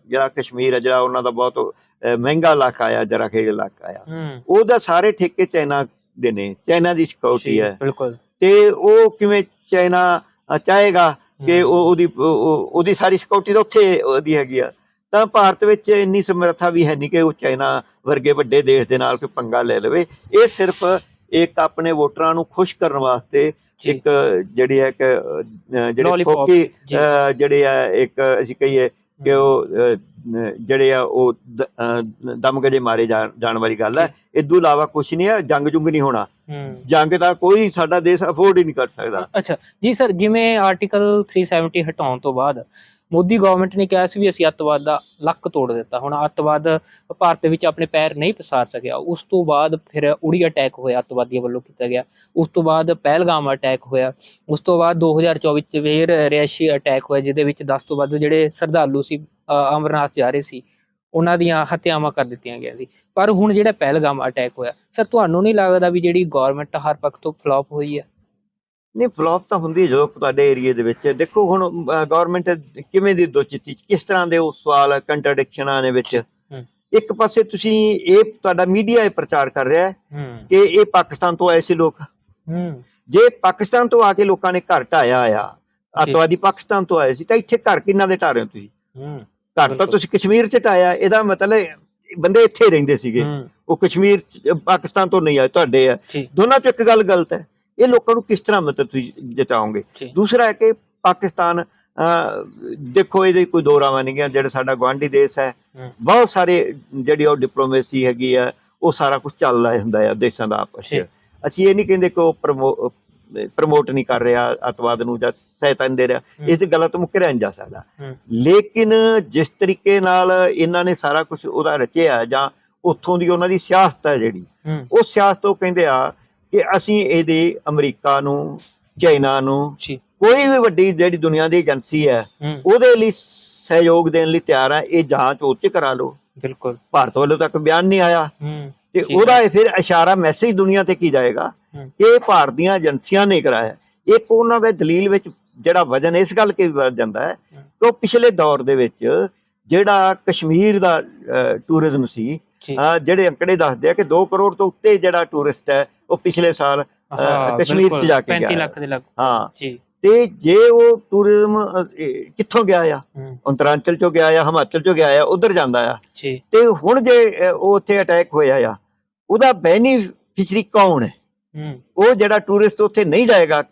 ਜਿਹੜਾ ਕਸ਼ਮੀਰ ਹੈ ਜਿਹੜਾ ਉਹਨਾਂ ਦਾ ਬਹੁਤ ਮਹਿੰਗਾ ਇਲਾਕਾ ਆ ਜਰਾ ਕੇ ਇਲਾਕਾ ਆ ਉਹਦਾ ਸਾਰੇ ਠੇਕੇ ਚਾਈਨਾ ਦੇ ਨੇ ਚਾਈਨਾ ਦੀ ਸਿਕਿਉਰਿਟੀ ਹੈ। ਬਿਲਕੁਲ। ਤੇ ਉਹ ਕਿਵੇਂ ਚਾਈਨਾ ਚਾਹੇਗਾ ਕਿ ਉਹ ਉਹਦੀ ਉਹ- ਉਹ- ਉਹਦੀ ਸਾਰੀ ਸਿਕਿਉਰਿਟੀ ਤਾਂ ਉੱਥੇ ਉਹਦੀ ਹੈਗੀ ਆ। ਤਾਂ ਭਾਰਤ ਵਿੱਚ ਇੰਨੀ ਸਮਰੱਥਾ ਵੀ ਹੈ ਨਹੀਂ ਕਿ ਉਹ ਚਾਈਨਾ ਵਰਗੇ ਵੱਡੇ ਦੇਸ਼ ਦੇ ਨਾਲ ਕੋਈ ਪੰਗਾ ਲੈ ਲਵੇ। ਇਹ ਸਿਰਫ ਇੱਕ ਆਪਣੇ ਵੋਟਰਾਂ ਨੂੰ ਖੁਸ਼ ਕਰਨ ਵਾਸਤੇ। ਇੱਕ ਜਿਹੜੀ ਹੈ ਕਿ ਜਿਹੜੇ ਫੋਕੀ ਜਿਹੜੇ ਆ ਇੱਕ ਅਸੀਂ ਕਹੀਏ ਕਿ ਉਹ ਜਿਹੜੇ ਆ ਉਹ ਦ- ਅ, ਦਮਗਜੇ ਮਾਰੇ ਜਾਣ ਵਾਲੀ ਗੱਲ ਹੈ। ਇਦੋਂ ਇਲਾਵਾ ਕੁਝ ਨਹੀਂ ਹੈ ਜੰਗ ਜੁੰਗ ਨਹੀਂ ਹੋਣਾ। ਹੂੰ। ਜੰਗ ਤਾਂ ਕੋਈ ਸਾਡਾ ਦੇਸ਼ ਅਫੋਰਡ ਹੀ ਨਹੀਂ ਕਰ ਸਕਦਾ। ਅੱਛਾ। ਜੀ ਸਰ ਜਿਵੇਂ ਆਰਟੀਕਲ 370 ਹਟਾਉਣ ਤੋਂ ਬਾਅਦ ਮੋਦੀ ਗਵਰਨਮੈਂਟ ਨੇ ਕਿਹਾ ਸੀ ਵੀ ਅਸੀਂ ਅੱਤਵਾਦ ਦਾ ਲੱਕ ਤੋੜ ਦਿੱਤਾ। ਹੁਣ ਅੱਤਵਾਦ ਭਾਰਤ ਵਿੱਚ ਆਪਣੇ ਪੈਰ ਨਹੀਂ ਪਸਾਰ ਸਕਿਆ। ਉਸ ਤੋਂ ਬਾਅਦ ਫਿਰ ਉੜੀ ਅਟੈਕ ਹੋਇਆ, ਅੱਤਵਾਦੀਆਂ ਵੱਲੋਂ ਕੀਤਾ ਗਿਆ। ਉਸ ਤੋਂ ਬਾਅਦ ਪਹਿਲਗਾਮ ਅਟੈਕ ਹੋਇਆ। ਉਸ ਤੋਂ ਬਾਅਦ 2024 ਚ ਫਿਰ ਰਿਆਸ਼ੀ ਅਟੈਕ ਹੋਇਆ, ਜਿਹਦੇ ਵਿੱਚ 10 ਤੋਂ ਵੱਧ ਜਿਹੜੇ ਸ਼ਰਧਾਲੂ ਸੀ ਅਮਰਨਾਥ ਜਾ ਰਹੇ ਸੀ, ਉਹਨਾਂ ਦੀਆਂ ਹੱਤਿਆਵਾਂ ਕਰ ਦਿੱਤੀਆਂ ਗਈਆਂ ਸੀ। ਪਰ ਹੁਣ ਜਿਹੜਾ ਪਹਿਲਗਾਮ ਅਟੈਕ ਹੋਇਆ, ਸਰ, ਤੁਹਾਨੂੰ ਨਹੀਂ ਲੱਗਦਾ ਵੀ ਜਿਹੜੀ ਗਵਰਨਮੈਂਟ ਹਰ ਪੱਖ ਤੋਂ ਫਲॉप ਹੋਈ ਹੈ? ਨਹੀਂ ਫਲॉप ਤਾਂ ਹੁੰਦੀ ਜੋ ਤੁਹਾਡੇ ਏਰੀਏ ਦੇ ਵਿੱਚ। ਦੇਖੋ ਹੁਣ ਗਵਰਨਮੈਂਟ ਕਿਵੇਂ ਦੀ ਦੋਚਿੱਤੀ ਕਿਸ ਤਰ੍ਹਾਂ ਦੇ ਉਹ ਸਵਾਲ ਕੰਟਰਡਿਕਸ਼ਨਾਂ ਨੇ ਵਿੱਚ? ਇੱਕ ਪਾਸੇ ਤੁਸੀਂ ਇਹ ਤੁਹਾਡਾ ਮੀਡੀਆ ਇਹ ਪ੍ਰਚਾਰ ਕਰ ਰਿਹਾ ਹੈ ਕਿ ਇਹ ਪਾਕਿਸਤਾਨ ਤੋਂ ਆਏ ਸੀ ਲੋਕ। ਜੇ ਪਾਕਿਸਤਾਨ ਤੋਂ ਆ ਕੇ ਲੋਕਾਂ ਨੇ ਘਰ ਢਾਇਆ ਆ ਅੱਤਵਾਦੀ ਪਾਕਿਸਤਾਨ ਤੋਂ ਆਏ ਸੀ ਤਾਂ ਇੱਥੇ ਘਰ ਕਿੰਨਾ ਦੇ ਢਾ ਰਹੇ ਹੋ ਤੁਸੀਂ? ਘਰ ਤਾਂ। ਤੁਸੀਂ ਕਸ਼ਮੀਰ ਚ ਢਾਇਆ ਇਹਦਾ ਮਤਲਬ ਬੰਦੇ ਇੱਥੇ ਰਹਿੰਦੇ ਸੀਗੇ। ਉਹ ਕਸ਼ਮੀਰ ਪਾਕਿਸਤਾਨ ਤੋਂ ਨਹੀਂ ਆਏ ਤੁਹਾਡੇ ਆ। ਦੋਨਾਂ ਚ ਇੱਕ ਗੱਲ ਗਲਤ ਹੈ। ਇਹ ਲੋਕਾਂ ਨੂੰ ਕਿਸ ਤਰ੍ਹਾਂ ਮਤਲਬ ਤੁਸੀਂ ਜਤਾਓਗੇ ਜੀ ਦੂਸਰਾ ਹੈ ਕਿ ਪਾਕਿਸਤਾਨ ਦੇਖੋ ਇਹਦੇ ਕੋਈ ਦੋ ਰਾਵਾਂ ਨਹੀਂ ਗਿਆ ਜਿਹੜਾ ਸਾਡਾ ਗਵਾਂਢੀ ਦੇਸ਼ ਹੈ। ਬਹੁਤ ਸਾਰੇ ਜਿਹੜੀ ਉਹ ਡਿਪਲੋਮੇਸੀ ਹੈਗੀ ਆ ਉਹ ਸਾਰਾ ਕੁਝ ਚੱਲਦਾ ਹੁੰਦਾ ਹੈ ਦੇਸ਼ਾਂ ਦਾ ਆਪਸ। ਵਿੱਚ ਅਸੀਂ ਇਹ ਨਹੀਂ ਕਹਿੰਦੇ ਕਿ ਉਹ ਪ੍ਰਮੋਟ ਨਹੀਂ ਕਰ ਰਿਹਾ ਅਤਵਾਦ ਨੂੰ ਜਾਂ ਸਹਾਇਤਾ ਨਹੀਂ ਦੇ ਰਿਹਾ। ਇਸ ਤੋਂ ਮੁੱਕਰਿਆ ਨਹੀਂ ਜਾ ਸਕਦਾ। ਲੇਕਿਨ ਜਿਸ ਤਰੀਕੇ ਨਾਲ ਇਹਨਾਂ ਨੇ ਸਾਰਾ ਕੁਝ ਉਹਦਾ ਰਚਿਆ ਜਾਂ ਉੱਥੋਂ ਦੀ ਉਹਨਾਂ ਦੀ ਸਿਆਸਤ ਹੈ ਜਿਹੜੀ ਉਹ ਸਿਆਸਤ ਉਹ ਕਹਿੰਦੇ ਆ ਕਿ ਅਸੀਂ ਇਹਦੇ ਅਮਰੀਕਾ ਨੂੰ ਚਾਈਨਾ ਨੂੰ ਜੀ। ਕੋਈ ਵੀ ਵੱਡੀ ਜਿਹੜੀ ਦੁਨੀਆ ਦੀ ਏਜੰਸੀ ਹੈ ਉਹਦੇ ਲਈ ਸਹਿਯੋਗ ਦੇਣ ਲਈ ਤਿਆਰ ਹੈ ਇਹ ਜਾਂਚ ਉੱਚ ਕਰਾ ਲਓ। ਬਿਲਕੁਲ। ਭਾਰਤ ਵੱਲੋਂ ਤੱਕ ਬਿਆਨ ਨਹੀਂ ਆਇਆ। ਤੇ ਉਹਦਾ ਇਹ ਫਿਰ ਇਸ਼ਾਰਾ ਮੈਸੇਜ ਦੁਨੀਆ ਤੇ ਕੀ ਜਾਏਗਾ? ਇਹ ਭਾਰਤ ਦੀਆਂ ਏਜੰਸੀਆਂ ਨੇ ਕਰਾਇਆ। ਇੱਕ ਉਹਨਾਂ ਦੇ ਦਲੀਲ ਵਿੱਚ ਜਿਹੜਾ ਵਜਨ ਇਸ ਗੱਲ ਕੇ ਵੀ ਵੱਧ ਜਾਂਦਾ ਹੈ। ਕਿ ਉਹ ਪਿਛਲੇ ਦੌਰ ਦੇ ਵਿੱਚ ਜਿਹੜਾ ਕਸ਼ਮੀਰ ਦਾ ਟੂਰਿਜ਼ਮ ਸੀ ਜਿਹੜੇ ਅੰਕੜੇ ਦੱਸਦੇ ਆ ਕਿ 2 ਕਰੋੜ ਤੋਂ ਉੱਤੇ ਜਿਹੜਾ ਟੂਰਿਸਟ ਹੈ ਉਹ ਪਿਛਲੇ ਸਾਲ ਕਸ਼ਮੀਰ 'ਚ ਜਾ ਕੇ 35 ਗਿਆ। ਲੱਖ ਦੇ ਲੱਗ ਹਾਂ। ਜੀ। ਤੇ ਜੇ ਉਹ ਟੂਰਿਜ਼ਮ ਕਿੱਥੋਂ ਗਿਆ ਆ? ਅੰਤਰਾਂਚਲ ਚੋਂ ਗਿਆ ਆ ਹਿਮਾਚਲ ਚੋਂ ਗਿਆ ਆ ਉਧਰ ਜਾਂਦਾ ਆ। ਤੇ ਹੁਣ ਜੇ ਉਹ ਉੱਥੇ ਅਟੈਕ ਹੋਇਆ ਆ ਉਹਦਾ ਬੈਨੀਫਿਸ਼ਰੀ ਕੌਣ ਹੈ? ਉਹ ਜਿਹੜਾ ਟੂਰਿਸਟ ਉੱਥੇ ਨਹੀਂ ਜਾਏਗਾ।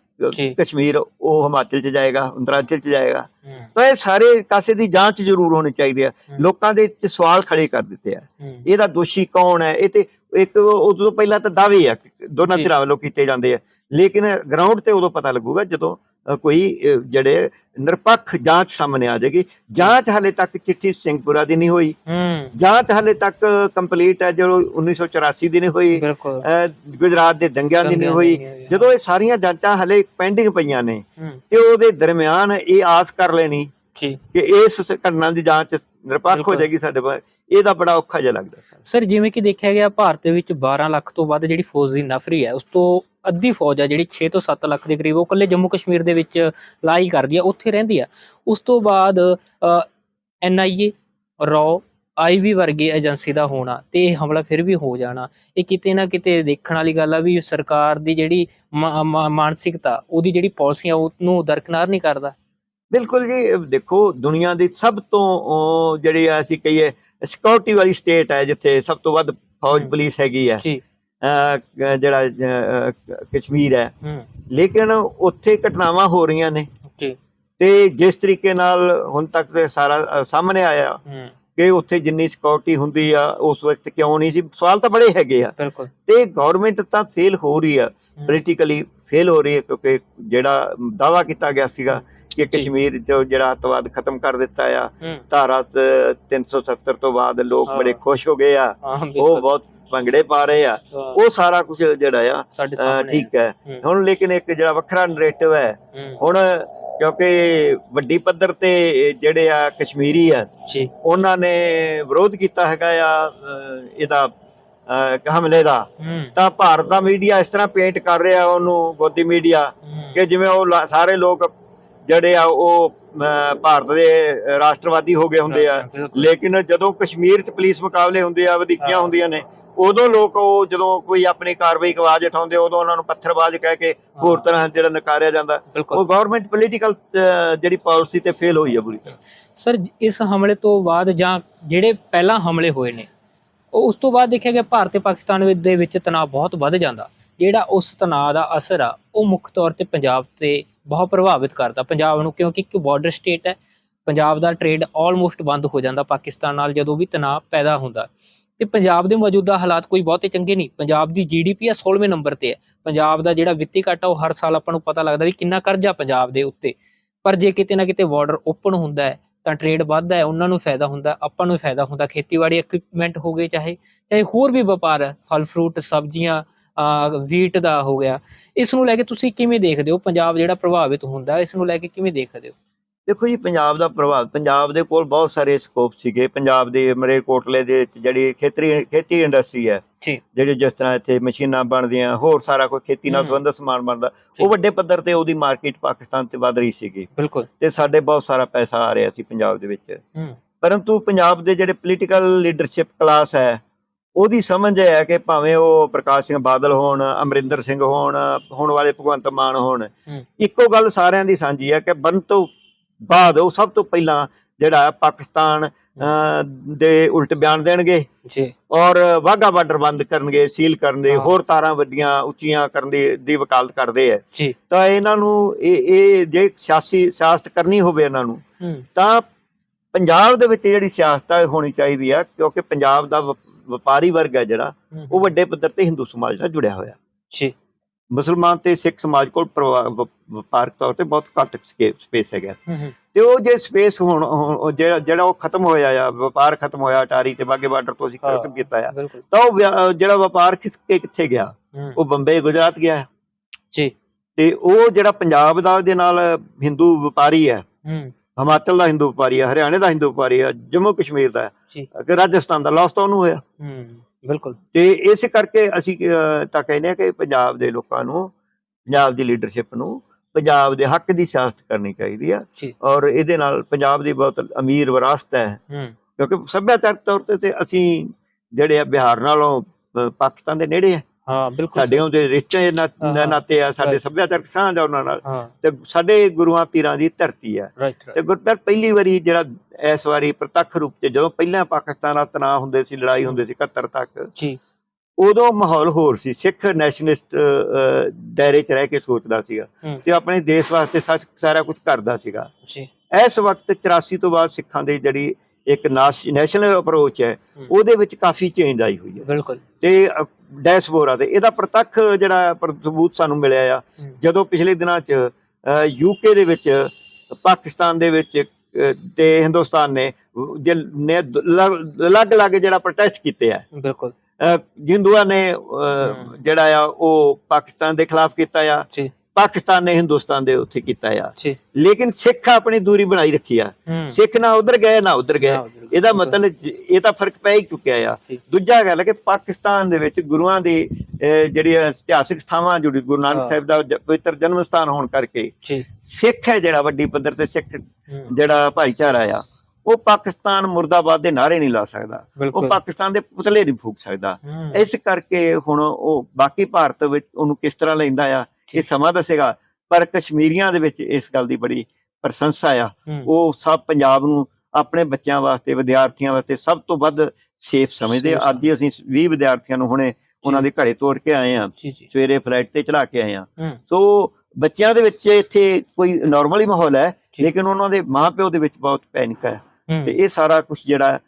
ਕਸ਼ਮੀਰ ਉਹ ਹਿਮਾਚਲ ਚ ਜਾਏਗਾ ਅੰਤਰਾਂਚਲ ਚ ਜਾਏਗਾ। ਤਾਂ ਇਹ ਸਾਰੇ ਕਾਸੇ ਦੀ ਜਾਂਚ ਜ਼ਰੂਰ ਹੋਣੀ ਚਾਹੀਦੀ ਹੈ। ਲੋਕਾਂ ਦੇ ਵਿੱਚ ਸਵਾਲ ਖੜੇ ਕਰ ਦਿੱਤੇ ਆ। ਇਹਦਾ ਦੋਸ਼ੀ ਕੌਣ ਹੈ? ਇਹ ਤੇ ਇੱਕ ਉਦੋਂ ਪਹਿਲਾਂ ਤਾਂ ਦਾਅਵੇ ਆ ਦੋਨਾਂ। ਧਿਰਾਂ ਵੱਲੋਂ ਕੀਤੇ ਜਾਂਦੇ ਆ। ਲੇਕਿਨ ਗਰਾਊਂਡ ਤੇ ਉਦੋਂ ਪਤਾ ਲੱਗੂਗਾ ਜਦੋਂ ਕੋਈ ਜਿਹੜੇ ਨਿਰਪੱਖ ਜਾਂਚ ਸਾਹਮਣੇ ਆ ਜਾਏਗੀ। ਜਾਂਚ ਹਾਲੇ ਤੱਕ ਚਿੱਠੀ ਸਿੰਘਪੁਰਾ ਦੀ ਨਹੀਂ ਹੋਈ। ਜਾਂਚ ਹਾਲੇ ਤੱਕ ਕੰਪਲੀਟ ਹੈ ਜੋ 1984 ਦੀ ਨਹੀਂ ਹੋਈ। ਗੁਜਰਾਤ ਦੇ ਦੰਗਿਆਂ ਦੀ ਨਹੀਂ ਹੋਈ। ਜਦੋਂ ਇਹ ਸਾਰੀਆਂ ਜਾਂਚਾਂ ਹਲੇ ਪੈਂਡਿੰਗ ਪਈਆਂ ਨੇ ਤੇ ਉਹਦੇ ਦਰਮਿਆਨ ਇਹ ਆਸ ਕਰ ਲੈਣੀ ਕਿ ਇਸ ਘਟਨਾ ਦੀ ਜਾਂਚ ਨਿਰਪੱਖ ਹੋ। ਜਾਏਗੀ ਸਾਡੇ ਕੋਲ। ਇਹਦਾ ਬੜਾ ਔਖਾ ਜਿਹਾ ਲੱਗਦਾ। ਸਰ ਜਿਵੇਂ ਕਿ ਦੇਖਿਆ ਗਿਆ ਭਾਰਤ ਦੇ ਵਿੱਚ 12 ਲੱਖ ਤੋਂ ਵੱਧ ਜਿਹੜੀ ਫੌਜ ਦੀ ਨਫਰੀ ਹੈ ਉਸ ਤੋਂ ਅੱਧੀ ਫੌਜ ਹੈ ਜਿਹੜੀ 6 ਤੋਂ 7 ਲੱਖ ਦੇ ਕਰੀਬ ਉਹ ਇਕੱਲੇ ਜੰਮੂ ਕਸ਼ਮੀਰ ਦੇ ਵਿੱਚ ਲਾਈ ਕਰਦੀ ਹੈ ਉੱਥੇ ਰਹਿੰਦੀ ਆ। ਉਸ ਤੋਂ ਬਾਅਦ ਐਨਆਈਏ ਰੌ ਆਈਬੀ ਵਰਗੀ ਏਜੰਸੀ ਦਾ ਹੋਣਾ ਤੇ ਇਹ ਹਮਲਾ ਫਿਰ ਵੀ ਹੋ ਜਾਣਾ। ਇਹ ਕਿਤੇ ਨਾ ਕਿਤੇ ਦੇਖਣ ਵਾਲੀ ਗੱਲ ਆ ਵੀ ਸਰਕਾਰ ਦੀ ਜਿਹੜੀ ਮਾਨਸਿਕਤਾ ਉਹਦੀ ਜਿਹੜੀ ਪਾਲਿਸੀਆਂ ਉਹਨੂੰ ਦਰਕਨਾਰ ਨਹੀਂ ਕਰਦਾ। ਬਿਲਕੁਲ ਜੀ ਦੇਖੋ ਦੁਨੀਆ ਦੀ ਸਭ ਤੋਂ ਜਿਹੜੀ ਆ ਅਸੀਂ ਕਹੀਏ ਸਿਕਿਉਰਿਟੀ ਵਾਲੀ ਸਟੇਟ ਹੈ ਜਿੱਥੇ ਸਭ ਤੋਂ ਵੱਧ ਫੌਜ। ਪੁਲਿਸ ਹੈਗੀ ਹੈ ਜੀ। ਜਿਹੜਾ ਕਸ਼ਮੀਰ ਹੈ। ਲੇਕਿਨ ਉੱਥੇ ਘਟਨਾਵਾਂ ਹੋ ਰਹੀਆਂ ਨੇ। ਜੀ। ਤੇ ਜਿਸ ਤਰੀਕੇ ਨਾਲ ਹੁਣ ਤੱਕ ਤੇ ਸਾਰਾ ਸਾਹਮਣੇ ਆਇਆ ਕਿ ਉੱਥੇ ਜਿੰਨੀ ਸਿਕਿਉਰਿਟੀ ਹੁੰਦੀ ਆ ਉਸ ਵਕਤ ਕਿਉਂ ਨਹੀਂ ਸੀ? ਸਵਾਲ ਤਾਂ ਬੜੇ ਹੈਗੇ ਆ। ਬਿਲਕੁਲ। ਤੇ ਗਵਰਨਮੈਂਟ ਤਾਂ ਫੇਲ ਹੋ ਰਹੀ ਆ। ਪੋਲੀਟੀਕਲੀ ਫੇਲ ਹੋ ਰਹੀ ਹੈ ਕਿਉਂਕਿ ਜਿਹੜਾ ਦਾਵਾ ਕੀਤਾ ਗਿਆ ਸੀਗਾ ਕਿ ਕਸ਼ਮੀਰ ਜੋ ਜਿਹੜਾ ਅੱਤਵਾਦ ਖਤਮ ਕਰ ਦਿੱਤਾ ਆ ਧਾਰਾ ਤ- 370 ਤੋਂ ਬਾਅਦ ਲੋਕ। ਬੜੇ ਖੁਸ਼ ਹੋ ਗਏ ਆ। ਉਹ ਬਹੁਤ ਭੰਗੜੇ ਪਾ ਰਹੇ ਆ। ਉਹ ਸਾਰਾ ਕੁਝ ਜਿਹੜਾ ਆ ਠੀਕ ਹੈ। ਹੁਣ ਲੇਕਿਨ ਇੱਕ ਜਿਹੜਾ ਵੱਖਰਾ ਨਰੇਟਿਵ ਹੈ ਹੁਣ ਕਿਉਂਕਿ ਵੱਡੀ ਪੱਧਰ ਤੇ ਜਿਹੜੇ ਆ ਕਸ਼ਮੀਰੀ ਆ ਉਹਨਾਂ ਨੇ ਵਿਰੋਧ ਕੀਤਾ ਹੈਗਾ ਆ ਇਹਦਾ ਹਮਲੇ ਦਾ। ਤਾਂ ਭਾਰਤ ਦਾ ਮੀਡੀਆ ਇਸ ਤਰ੍ਹਾਂ ਪੇਂਟ ਕਰ ਰਿਹਾ ਉਹਨੂੰ ਗੋਦੀ ਮੀਡੀਆ ਕਿ ਜਿਵੇਂ ਉਹ ਸਾਰੇ ਲੋਕ ਜਿਹੜੇ ਆ ਉਹ ਭਾਰਤ ਦੇ ਰਾਸ਼ਟਰਵਾਦੀ ਹੋ ਗਏ ਹੁੰਦੇ ਆ। ਲੇਕਿਨ ਜਦੋਂ ਕਸ਼ਮੀਰ 'ਚ ਪੁਲਿਸ ਮੁਕਾਬਲੇ ਹੁੰਦੇ ਆ ਵਧੀਕੀਆਂ। ਹੁੰਦੀਆਂ ਨੇ ਉਦੋਂ ਲੋਕ ਉਹ ਜਦੋਂ ਕੋਈ ਆਪਣੀ ਕਾਰਵਾਈ ਆਵਾਜ਼ ਉਠਾਉਂਦੇ ਉਦੋਂ ਉਹਨਾਂ ਨੂੰ ਪੱਥਰਬਾਜ਼ ਕਹਿ ਕੇ ਹੋਰ ਤਰ੍ਹਾਂ ਜਿਹੜਾ ਨਕਾਰਿਆ ਜਾਂਦਾ। ਉਹ ਗਵਰਨਮੈਂਟ ਪੋਲੀਟੀਕਲ ਜਿਹੜੀ ਪਾਲਿਸੀ ਤੇ ਫੇਲ ਹੋਈ ਹੈ ਬੁਰੀ ਤਰ੍ਹਾਂ। ਸਰ ਇਸ ਹਮਲੇ ਤੋਂ ਬਾਅਦ ਜਾਂ ਜਿਹੜੇ ਪਹਿਲਾਂ ਹਮਲੇ ਹੋਏ ਨੇ ਉਹ ਉਸ ਤੋਂ ਬਾਅਦ ਦੇਖਿਆ ਗਿਆ ਭਾਰਤ ਤੇ ਪਾਕਿਸਤਾਨ ਦੇ ਵਿੱਚ ਤਣਾਅ ਬਹੁਤ ਵੱਧ ਜਾਂਦਾ। ਜਿਹੜਾ ਉਸ ਤਣਾਅ ਦਾ ਅਸਰ ਆ ਉਹ ਮੁੱਖ ਤੌਰ ਤੇ ਪੰਜਾਬ ਤੇ ਬਹੁਤ ਪ੍ਰਭਾਵਿਤ ਕਰਦਾ ਪੰਜਾਬ ਨੂੰ, ਕਿਉਂਕਿ ਇੱਕ ਬਾਰਡਰ ਸਟੇਟ ਹੈ, ਪੰਜਾਬ ਦਾ ਟ੍ਰੇਡ ਆਲਮੋਸਟ ਬੰਦ ਹੋ ਜਾਂਦਾ ਪਾਕਿਸਤਾਨ ਨਾਲ ਜਦੋਂ ਵੀ ਤਣਾਅ ਪੈਦਾ ਹੁੰਦਾ। ਤੇ ਪੰਜਾਬ ਦੇ ਮੌਜੂਦਾ ਹਾਲਾਤ ਕੋਈ ਬਹੁਤੇ ਚੰਗੇ ਨਹੀਂ। ਪੰਜਾਬ ਦੀ ਜੀਡੀਪੀ ਆ 16ਵੇਂ ਨੰਬਰ ਤੇ ਹੈ। ਪੰਜਾਬ ਦਾ ਜਿਹੜਾ ਵਿੱਤੀ ਘਾਟਾ ਉਹ ਹਰ ਸਾਲ ਆਪਾਂ ਨੂੰ ਪਤਾ ਲੱਗਦਾ ਵੀ ਕਿੰਨਾ ਕਰਜ਼ਾ ਪੰਜਾਬ ਦੇ ਉੱਤੇ। ਪਰ ਜੇ ਕਿਤੇ ਨਾ ਕਿਤੇ ਬਾਰਡਰ ਓਪਨ ਹੁੰਦਾ ਹੈ, ਤਾਂ ਟ੍ਰੇਡ ਵੱਧਦਾ ਹੈ, ਉਹਨਾਂ ਨੂੰ ਫਾਇਦਾ ਹੁੰਦਾ, ਆਪਾਂ ਨੂੰ ਫਾਇਦਾ ਹੁੰਦਾ। ਖੇਤੀਬਾੜੀ ਇਕਵਿਪਮੈਂਟ ਹੋ ਗਏ ਚਾਹੇ ਚਾਹੇ ਹੋਰ ਵੀ ਵਪਾਰ ਫਲ ਫਰੂਟ ਸਬਜ਼ੀਆਂ ਵੀਟ ਦਾ ਹੋ ਗਿਆ। ਇਸ ਨੂੰ ਲੈ ਕੇ ਤੁਸੀਂ ਕਿਵੇਂ ਦੇਖਦੇ ਹੋ? ਪੰਜਾਬ ਜਿਹੜਾ ਪ੍ਰਭਾਵਿਤ ਹੁੰਦਾ ਇਸ ਨੂੰ ਲੈ ਕੇ ਕਿਵੇਂ ਦੇਖਦੇ ਹੋ? ਦੇਖੋ ਜੀ ਪੰਜਾਬ ਦਾ ਪ੍ਰਭਾਵ ਪੰਜਾਬ ਦੇ ਕੋਲ ਬਹੁਤ ਸਾਰੇ ਸਕੋਪ ਸੀਗੇ। ਪੰਜਾਬ ਦੇ ਮਰੇਕੋਟਲੇ ਦੇ ਵਿੱਚ ਜਿਹੜੀ ਖੇਤਰੀ ਖੇਤੀ ਇੰਡਸਟਰੀ ਹੈ ਜਿਹੜੀ ਜਿਸ ਤਰ੍ਹਾਂ ਇੱਥੇ ਮਸ਼ੀਨਾਂ ਬਣਦੀਆਂ ਹੋਰ ਸਾਰਾ ਕੋਈ ਖੇਤੀ ਨਾਲ। ਸੰਬੰਧਿਤ ਸਮਾਨ ਬਣਦਾ। ਉਹ ਵੱਡੇ ਪੱਧਰ ਤੇ ਉਹਦੀ ਮਾਰਕੀਟ ਪਾਕਿਸਤਾਨ ਤੇ ਵੱਧ ਰਹੀ ਸੀਗੀ। ਬਿਲਕੁਲ। ਤੇ ਸਾਡੇ ਬਹੁਤ ਸਾਰਾ ਪੈਸਾ ਆ ਰਿਹਾ ਸੀ ਪੰਜਾਬ ਦੇ ਵਿੱਚ। ਪਰੰਤੂ ਪੰਜਾਬ ਦੇ ਜਿਹੜੇ ਪੋਲੀਟੀਕਲ ਲੀਡਰਸ਼ਿਪ ਕਲਾਸ ਹੈ ਉਹਦੀ ਸਮਝ ਇਹ ਹੈ ਕਿ ਭਾਵੇਂ ਉਹ ਪ੍ਰਕਾਸ਼ ਸਿੰਘ ਬਾਦਲ ਹੋਣ ਅਮਰਿੰਦਰ ਸਿੰਘ ਹੋਣ ਹੁਣ ਵਾਲੇ ਭਗਵੰਤ ਮਾਨ ਹੋਣ। ਇੱਕੋ ਗੱਲ ਸਾਰਿਆਂ ਦੀ ਸਾਂਝੀ ਹੈ ਕਿ ਬੰਦ ਤੋਂ ਬਾਅਦ ਉਹ ਸਭ ਤੋਂ ਪਹਿਲਾਂ ਜਿਹੜਾ ਪਾਕਿਸਤਾਨ ਦੇ ਉਲਟ ਬਿਆਨ ਦੇਣਗੇ ਜੀ ਔਰ ਵਾਹਗਾ ਬਾਰਡਰ ਬੰਦ ਕਰਨਗੇ ਸੀਲ ਕਰਨ ਦੇ। ਹੋਰ ਤਾਰਾਂ ਵੱਡੀਆਂ ਉੱਚੀਆਂ ਕਰਨ ਦੀ ਦੀ ਵਕਾਲਤ ਕਰਦੇ ਜੀ ਤਾਂ ਇਹਨਾਂ ਨੂੰ ਇਹ ਇਹ ਜੇ ਸਿਆਸੀ ਸਿਆਸਤ ਕਰਨੀ ਹੋਵੇ ਇਹਨਾਂ ਨੂੰ ਤਾਂ ਪੰਜਾਬ ਦੇ ਵਿੱਚ ਜਿਹੜੀ ਸਿਆਸਤ ਹੋਣੀ ਚਾਹੀਦੀ ਆ ਕਿਉਂਕਿ ਪੰਜਾਬ ਦਾ ਵਪਾਰੀ ਵਰਗ ਹੈ ਜਿਹੜਾ ਉਹ ਵੱਡੇ ਪੱਧਰ ਤੇ ਹਿੰਦੂ ਸਮਾਜ ਨਾਲ ਜੁੜਿਆ ਹੋਇਆ। ਜੀ। ਮੁਸਲਮਾਨ ਤੇ ਸਿੱਖ ਸਮਾਜ ਕੋਲ ਵਪਾਰਕ ਤੌਰ ਤੇ ਬਹੁਤ ਘੱਟ ਸਪੇਸ ਹੈਗਾ। ਤੇ ਉਹ ਜੇ ਸਪੇਸ ਹੁਣ ਜਿਹੜਾ ਜਿਹੜਾ ਉਹ ਖਤਮ ਹੋਇਆ ਆ ਵਪਾਰ ਖਤਮ ਹੋਇਆ ਅਟਾਰੀ ਤੇ ਬਾਗੇ ਬਾਰਡਰ ਤੋਂ ਅਸੀਂ। ਖਤਮ ਕੀਤਾ ਆ ਤਾਂ ਉਹ ਜਿਹੜਾ ਵਪਾਰ ਖਿਸ ਕੇ ਕਿੱਥੇ ਗਿਆ? ਉਹ ਬੰਬੇ ਗੁਜਰਾਤ ਗਿਆ। ਜੀ। ਤੇ ਉਹ ਜਿਹੜਾ ਪੰਜਾਬ ਦਾ ਉਹਦੇ ਨਾਲ ਹਿੰਦੂ ਵਪਾਰੀ ਹੂੰ। ਹਿਮਾਚਲ ਦਾ ਹਿੰਦੂ ਵਪਾਰੀ ਹੈ ਹਰਿਆਣੇ ਦਾ ਹਿੰਦੂ ਵਪਾਰੀ ਹੈ ਜੰਮੂ ਕਸ਼ਮੀਰ ਦਾ ਜੀ। ਕਿ ਰਾਜਸਥਾਨ ਦਾ ਲਾਸ ਤਾਂ ਉਹਨੂੰ ਹੋਇਆ। ਹੂੰ ਬਿਲਕੁਲ। ਤੇ ਇਸੇ ਕਰਕੇ ਅਸੀਂ ਤਾਂ ਕਹਿੰਦੇ ਆ ਕਿ ਪੰਜਾਬ ਦੇ ਲੋਕਾਂ ਨੂੰ ਪੰਜਾਬ ਦੀ ਲੀਡਰਸ਼ਿਪ ਨੂੰ ਪੰਜਾਬ ਦੇ ਹੱਕ ਦੀ ਸਿਆਸਤ ਕਰਨੀ ਚਾਹੀਦੀ ਆ। ਔਰ ਇਹਦੇ ਨਾਲ ਪੰਜਾਬ ਦੀ ਬਹੁਤ ਅਮੀਰ ਵਿਰਾਸਤ ਹੈ। ਕਿਉਂਕਿ ਸੱਭਿਆਚਾਰਕ ਤੌਰ ਤੇ ਅਸੀਂ ਜਿਹੜੇ ਆ ਬਿਹਾਰ ਨਾਲੋਂ ਪਾਕਿਸਤਾਨ ਦੇ ਨੇੜੇ ਆ। ਹਾਂ ਬਿਲਕੁਲ ਸਾਡੇ ਉਹਦੇ ਰਿਸ਼ਤੇ ਨਾ- ਹਾਂ, ਹਾਂ। ਨਾਤੇ ਆ ਸਾਡੇ. ਸੱਭਿਆਚਾਰਕ ਸਾਂਝ ਆ ਉਹਨਾਂ ਨਾਲ। ਤੇ ਸਾਡੇ ਗੁਰੂਆਂ ਪੀਰਾਂ ਦੀ ਧਰਤੀ ਆ। ਤੇ ਗੁਰਪਿਆਰ ਪਹਿਲੀ ਵਾਰੀ ਜਿਹੜਾ ਇਸ ਵਾਰੀ ਪ੍ਰਤੱਖ ਰੂਪ ਤੇ ਜਦੋਂ ਪਹਿਲਾਂ ਪਾਕਿਸਤਾਨ ਨਾਲ ਤਣਾਅ ਹੁੰਦੇ ਸੀ ਲੜਾਈ ਹੁੰਦੀ ਸੀ 71 ਤੱਕ ਜੀ। ਉਦੋਂ ਮਾਹੌਲ ਹੋਰ ਸੀ। ਸਿੱਖ ਨੈਸ਼ਨਲਿਸਟ ਦਾਇਰੇ 'ਚ ਰਹਿ ਕੇ ਸੋਚਦਾ ਸੀਗਾ। ਤੇ ਆਪਣੇ ਦੇਸ਼ ਵਾਸਤੇ ਸੱਚ ਸਾਰਾ ਕੁਝ ਕਰਦਾ ਸੀਗਾ। ਜੀ। ਇਸ ਵਕਤ 84 ਤੋਂ ਬਾਅਦ ਸਿੱਖਾਂ ਦੀ ਜਿਹੜੀ ਇੱਕ ਨੈਸ਼ਨਲ ਅਪਰੋਚ ਹੂੰ। ਉਹਦੇ ਵਿੱਚ ਕਾਫੀ ਚੇਂਜ ਆਈ ਹੋਈ ਹੈ। ਬਿਲਕੁਲ। ਤੇ ਡੈਸ਼ਬੋਰਡ ਤੇ ਇਹਦਾ ਪ੍ਰਤੱਖ ਜਿਹੜਾ ਪਰ- ਸਬੂਤ ਸਾਨੂੰ ਮਿਲਿਆ ਆ। ਜਦੋਂ ਪਿਛਲੇ ਦਿਨਾਂ 'ਚ ਯੂਕੇ ਦੇ ਵਿੱਚ ਪਾਕਿਸਤਾਨ ਦੇ ਵਿੱਚ ਤੇ ਹਿੰਦੁਸਤਾਨ ਨੇ ਜੇ ਨੇ ਅਲੱਗ-ਅਲੱਗ ਜਿਹੜਾ ਪ੍ਰੋਟੈਸਟ ਕੀਤੇ ਆ। ਬਿਲਕੁਲ। ਹਿੰਦੂਆਂ ਨੇ। ਜਿਹੜਾ ਆ ਉਹ ਪਾਕਿਸਤਾਨ ਦੇ ਖਿਲਾਫ ਕੀਤਾ ਆ। ਜੀ। ਪਾਕਿਸਤਾਨ ਨੇ ਹਿੰਦੁਸਤਾਨ ਦੇ ਉੱਥੇ ਕੀਤਾ ਆ। ਲੇਕਿਨ ਸਿੱਖ ਆਪਣੀ ਦੂਰੀ ਬਣਾਈ ਰੱਖੀ ਆ। ਸਿੱਖ ਨਾ ਉਧਰ ਗਏ ਨਾ ਉਧਰ ਗਏ। ਇਹਦਾ ਮਤਲਬ ਇਹ ਤਾਂ ਫ਼ਰਕ ਪੈ ਹੀ ਚੁੱਕਿਆ ਆ। ਦੂਜਾ ਗੱਲ ਕਿ ਪਾਕਿਸਤਾਨ ਦੇ ਵਿੱਚ ਗੁਰੂਆਂ ਦੀ ਜਿਹੜੀ ਇਤਿਹਾਸਿਕ ਥਾਵਾਂ ਜੁੜੀ ਗੁਰੂ ਨਾਨਕ। ਸਾਹਿਬ ਦਾ ਪਵਿੱਤਰ ਜਨਮ ਸਥਾਨ ਹੋਣ ਕਰਕੇ ਸਿੱਖ ਹੈ ਜਿਹੜਾ ਵੱਡੀ ਪੱਧਰ ਤੇ ਸਿੱਖ ਜਿਹੜਾ ਭਾਈਚਾਰਾ ਆ ਉਹ ਪਾਕਿਸਤਾਨ ਮੁਰਦਾਬਾਦ ਦੇ ਨਾਰੇ ਨਹੀਂ ਲਾ ਸਕਦਾ। ਉਹ ਪਾਕਿਸਤਾਨ ਦੇ ਪੁਤਲੇ ਨਹੀਂ ਫੂਕ ਸਕਦਾ। ਇਸ ਕਰਕੇ ਹੁਣ ਉਹ ਬਾਕੀ ਭਾਰਤ ਵਿੱਚ ਉਹਨੂੰ ਕਿਸ ਤਰ੍ਹਾਂ ਲੈਂਦਾ ਆ ਇਹ। ਸਮਾਂ ਦੱਸੇਗਾ ਪਰ ਕਸ਼ਮੀਰੀਆਂ ਦੇ ਵਿੱਚ ਇਸ ਗੱਲ ਦੀ ਬੜੀ ਪ੍ਰਸ਼ੰਸਾ ਆ। ਹੂੰ, ਉਹ ਸਭ ਪੰਜਾਬ ਨੂੰ ਆਪਣੇ ਬੱਚਿਆਂ ਵਾਸਤੇ ਵਿਦਿਆਰਥੀਆਂ ਵਾਸਤੇ ਸਭ ਤੋਂ ਵੱਧ ਸੇਫ ਸਮਝਦੇ ਅੱਜ ਹੀ ਅਸੀਂ 20 ਵਿਦਿਆਰਥੀਆਂ ਨੂੰ ਹੁਣੇ ਉਹਨਾਂ ਦੇ ਘਰੇ ਤੋਰ ਕੇ ਆਏ ਆ ਸਵੇਰੇ ਫਲਾਈਟ ਤੇ ਚੜਾ ਕੇ ਆਏ ਆ ਹੂੰ। ਸੋ ਬੱਚਿਆਂ ਦੇ ਵਿੱਚ ਇੱਥੇ ਕੋਈ ਨਾਰਮਲੀ ਮਾਹੌਲ ਹੈ। ਲੇਕਿਨ ਉਹਨਾਂ ਦੇ ਮਾਪਿਓ ਦੇ ਵਿੱਚ ਬਹੁਤ ਪੈਨਿਕ ਹੈ। ਹੂੰ, ਤੇ ਇਹ ਸਾਰਾ ਕੁਝ ਜਿਹੜਾ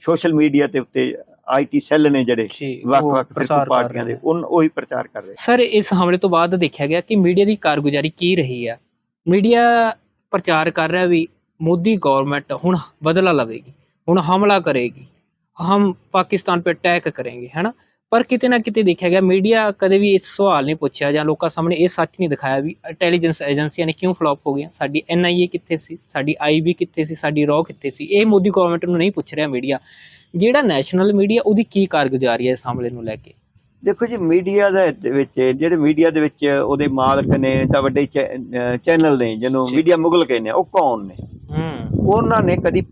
ਸੋਸ਼ਲ ਮੀਡੀਆ ਤੇ ਉੱਤੇ ਆਈਟੀ ਸੈੱਲ ਨੇ ਜਿਹੜੇ ਜੀ, ਉਹ ਪ੍ਰਸਾਰ ਪਾਰਟੀਆਂ ਦੇ ਨੇ। ਉਹੀ ਪ੍ਰਚਾਰ ਕਰ ਰਹੇ। ਸਰ ਇਸ ਹਮਲੇ ਤੋਂ ਬਾਅਦ ਦੇਖਿਆ ਗਿਆ ਕਿ ਮੀਡੀਆ ਦੀ ਕਾਰਗੁਜ਼ਾਰੀ ਕੀ ਰਹੀ ਆ। ਮੀਡੀਆ ਪ੍ਰਚਾਰ ਕਰ ਰਿਹਾ ਵੀ ਮੋਦੀ ਗਵਰਨਮੈਂਟ ਹੁਣ ਬਦਲਾ ਲਵੇਗੀ ਹੁਣ ਹਮਲਾ ਕਰੇਗੀ ਹਮ ਪਾਕਿਸਤਾਨ 'ਤੇ ਅਟੈਕ ਕਰਾਂਗੇ ਹੈਨਾ? ਪਰ ਕਿਤੇ ਨਾ ਕਿਤੇ ਦੇਖਿਆ ਗਿਆ ਮੀਡੀਆ ਕਦੇ ਵੀ ਇਸ ਸਵਾਲ ਨਹੀਂ ਪੁੱਛਿਆ ਜਾਂ ਲੋਕਾਂ ਸਾਹਮਣੇ ਇਹ ਸੱਚ ਨਹੀਂ ਦਿਖਾਇਆ ਵੀ ਇੰਟੈਲੀਜੈਂਸ ਏਜੰਸੀਆਂ ਨੇ ਕਿਉਂ ਫਲॉप ਹੋ ਗਈਆਂ? ਸਾਡੀ ਐਨਆਈਏ ਕਿੱਥੇ ਸੀ? ਸਾਡੀ ਆਈਬੀ ਕਿੱਥੇ ਸੀ? ਸਾਡੀ ਰੋ ਕਿੱਥੇ ਸੀ? ਇਹ ਮੋਦੀ ਗਵਰਨਮੈਂਟ ਨੂੰ ਨਹੀਂ ਪੁੱਛ ਰਿਹਾ ਮੀਡੀਆ। ਜਿਹੜਾ ਨੈਸ਼ਨਲ ਮੀਡੀਆ ਉਹਦੀ ਕੀ ਕਾਰਗੁਜ਼ਾਰੀ ਹੈ ਇਸ ਹਮਲੇ ਨੂੰ ਲੈ ਕੇ? ਦੇਖੋ ਜੀ ਮੀਡੀਆ ਦੇ ਵਿੱਚ ਜਿਹੜੇ ਮੀਡੀਆ ਦੇ ਵਿੱਚ ਉਹਦੇ ਮਾਲਕ ਨੇ ਤਾਂ ਵੱਡੇ ਚੈਨਲ ਨੇ ਜਿਹਨੂੰ। ਮੀਡੀਆ ਮੁਗਲ ਕਹਿੰਦੇ ਆ ਉਹ ਕੌਣ ਨੇ? ਹੂੰ। ਉਹਨਾਂ ਨੇ ਕਦੀ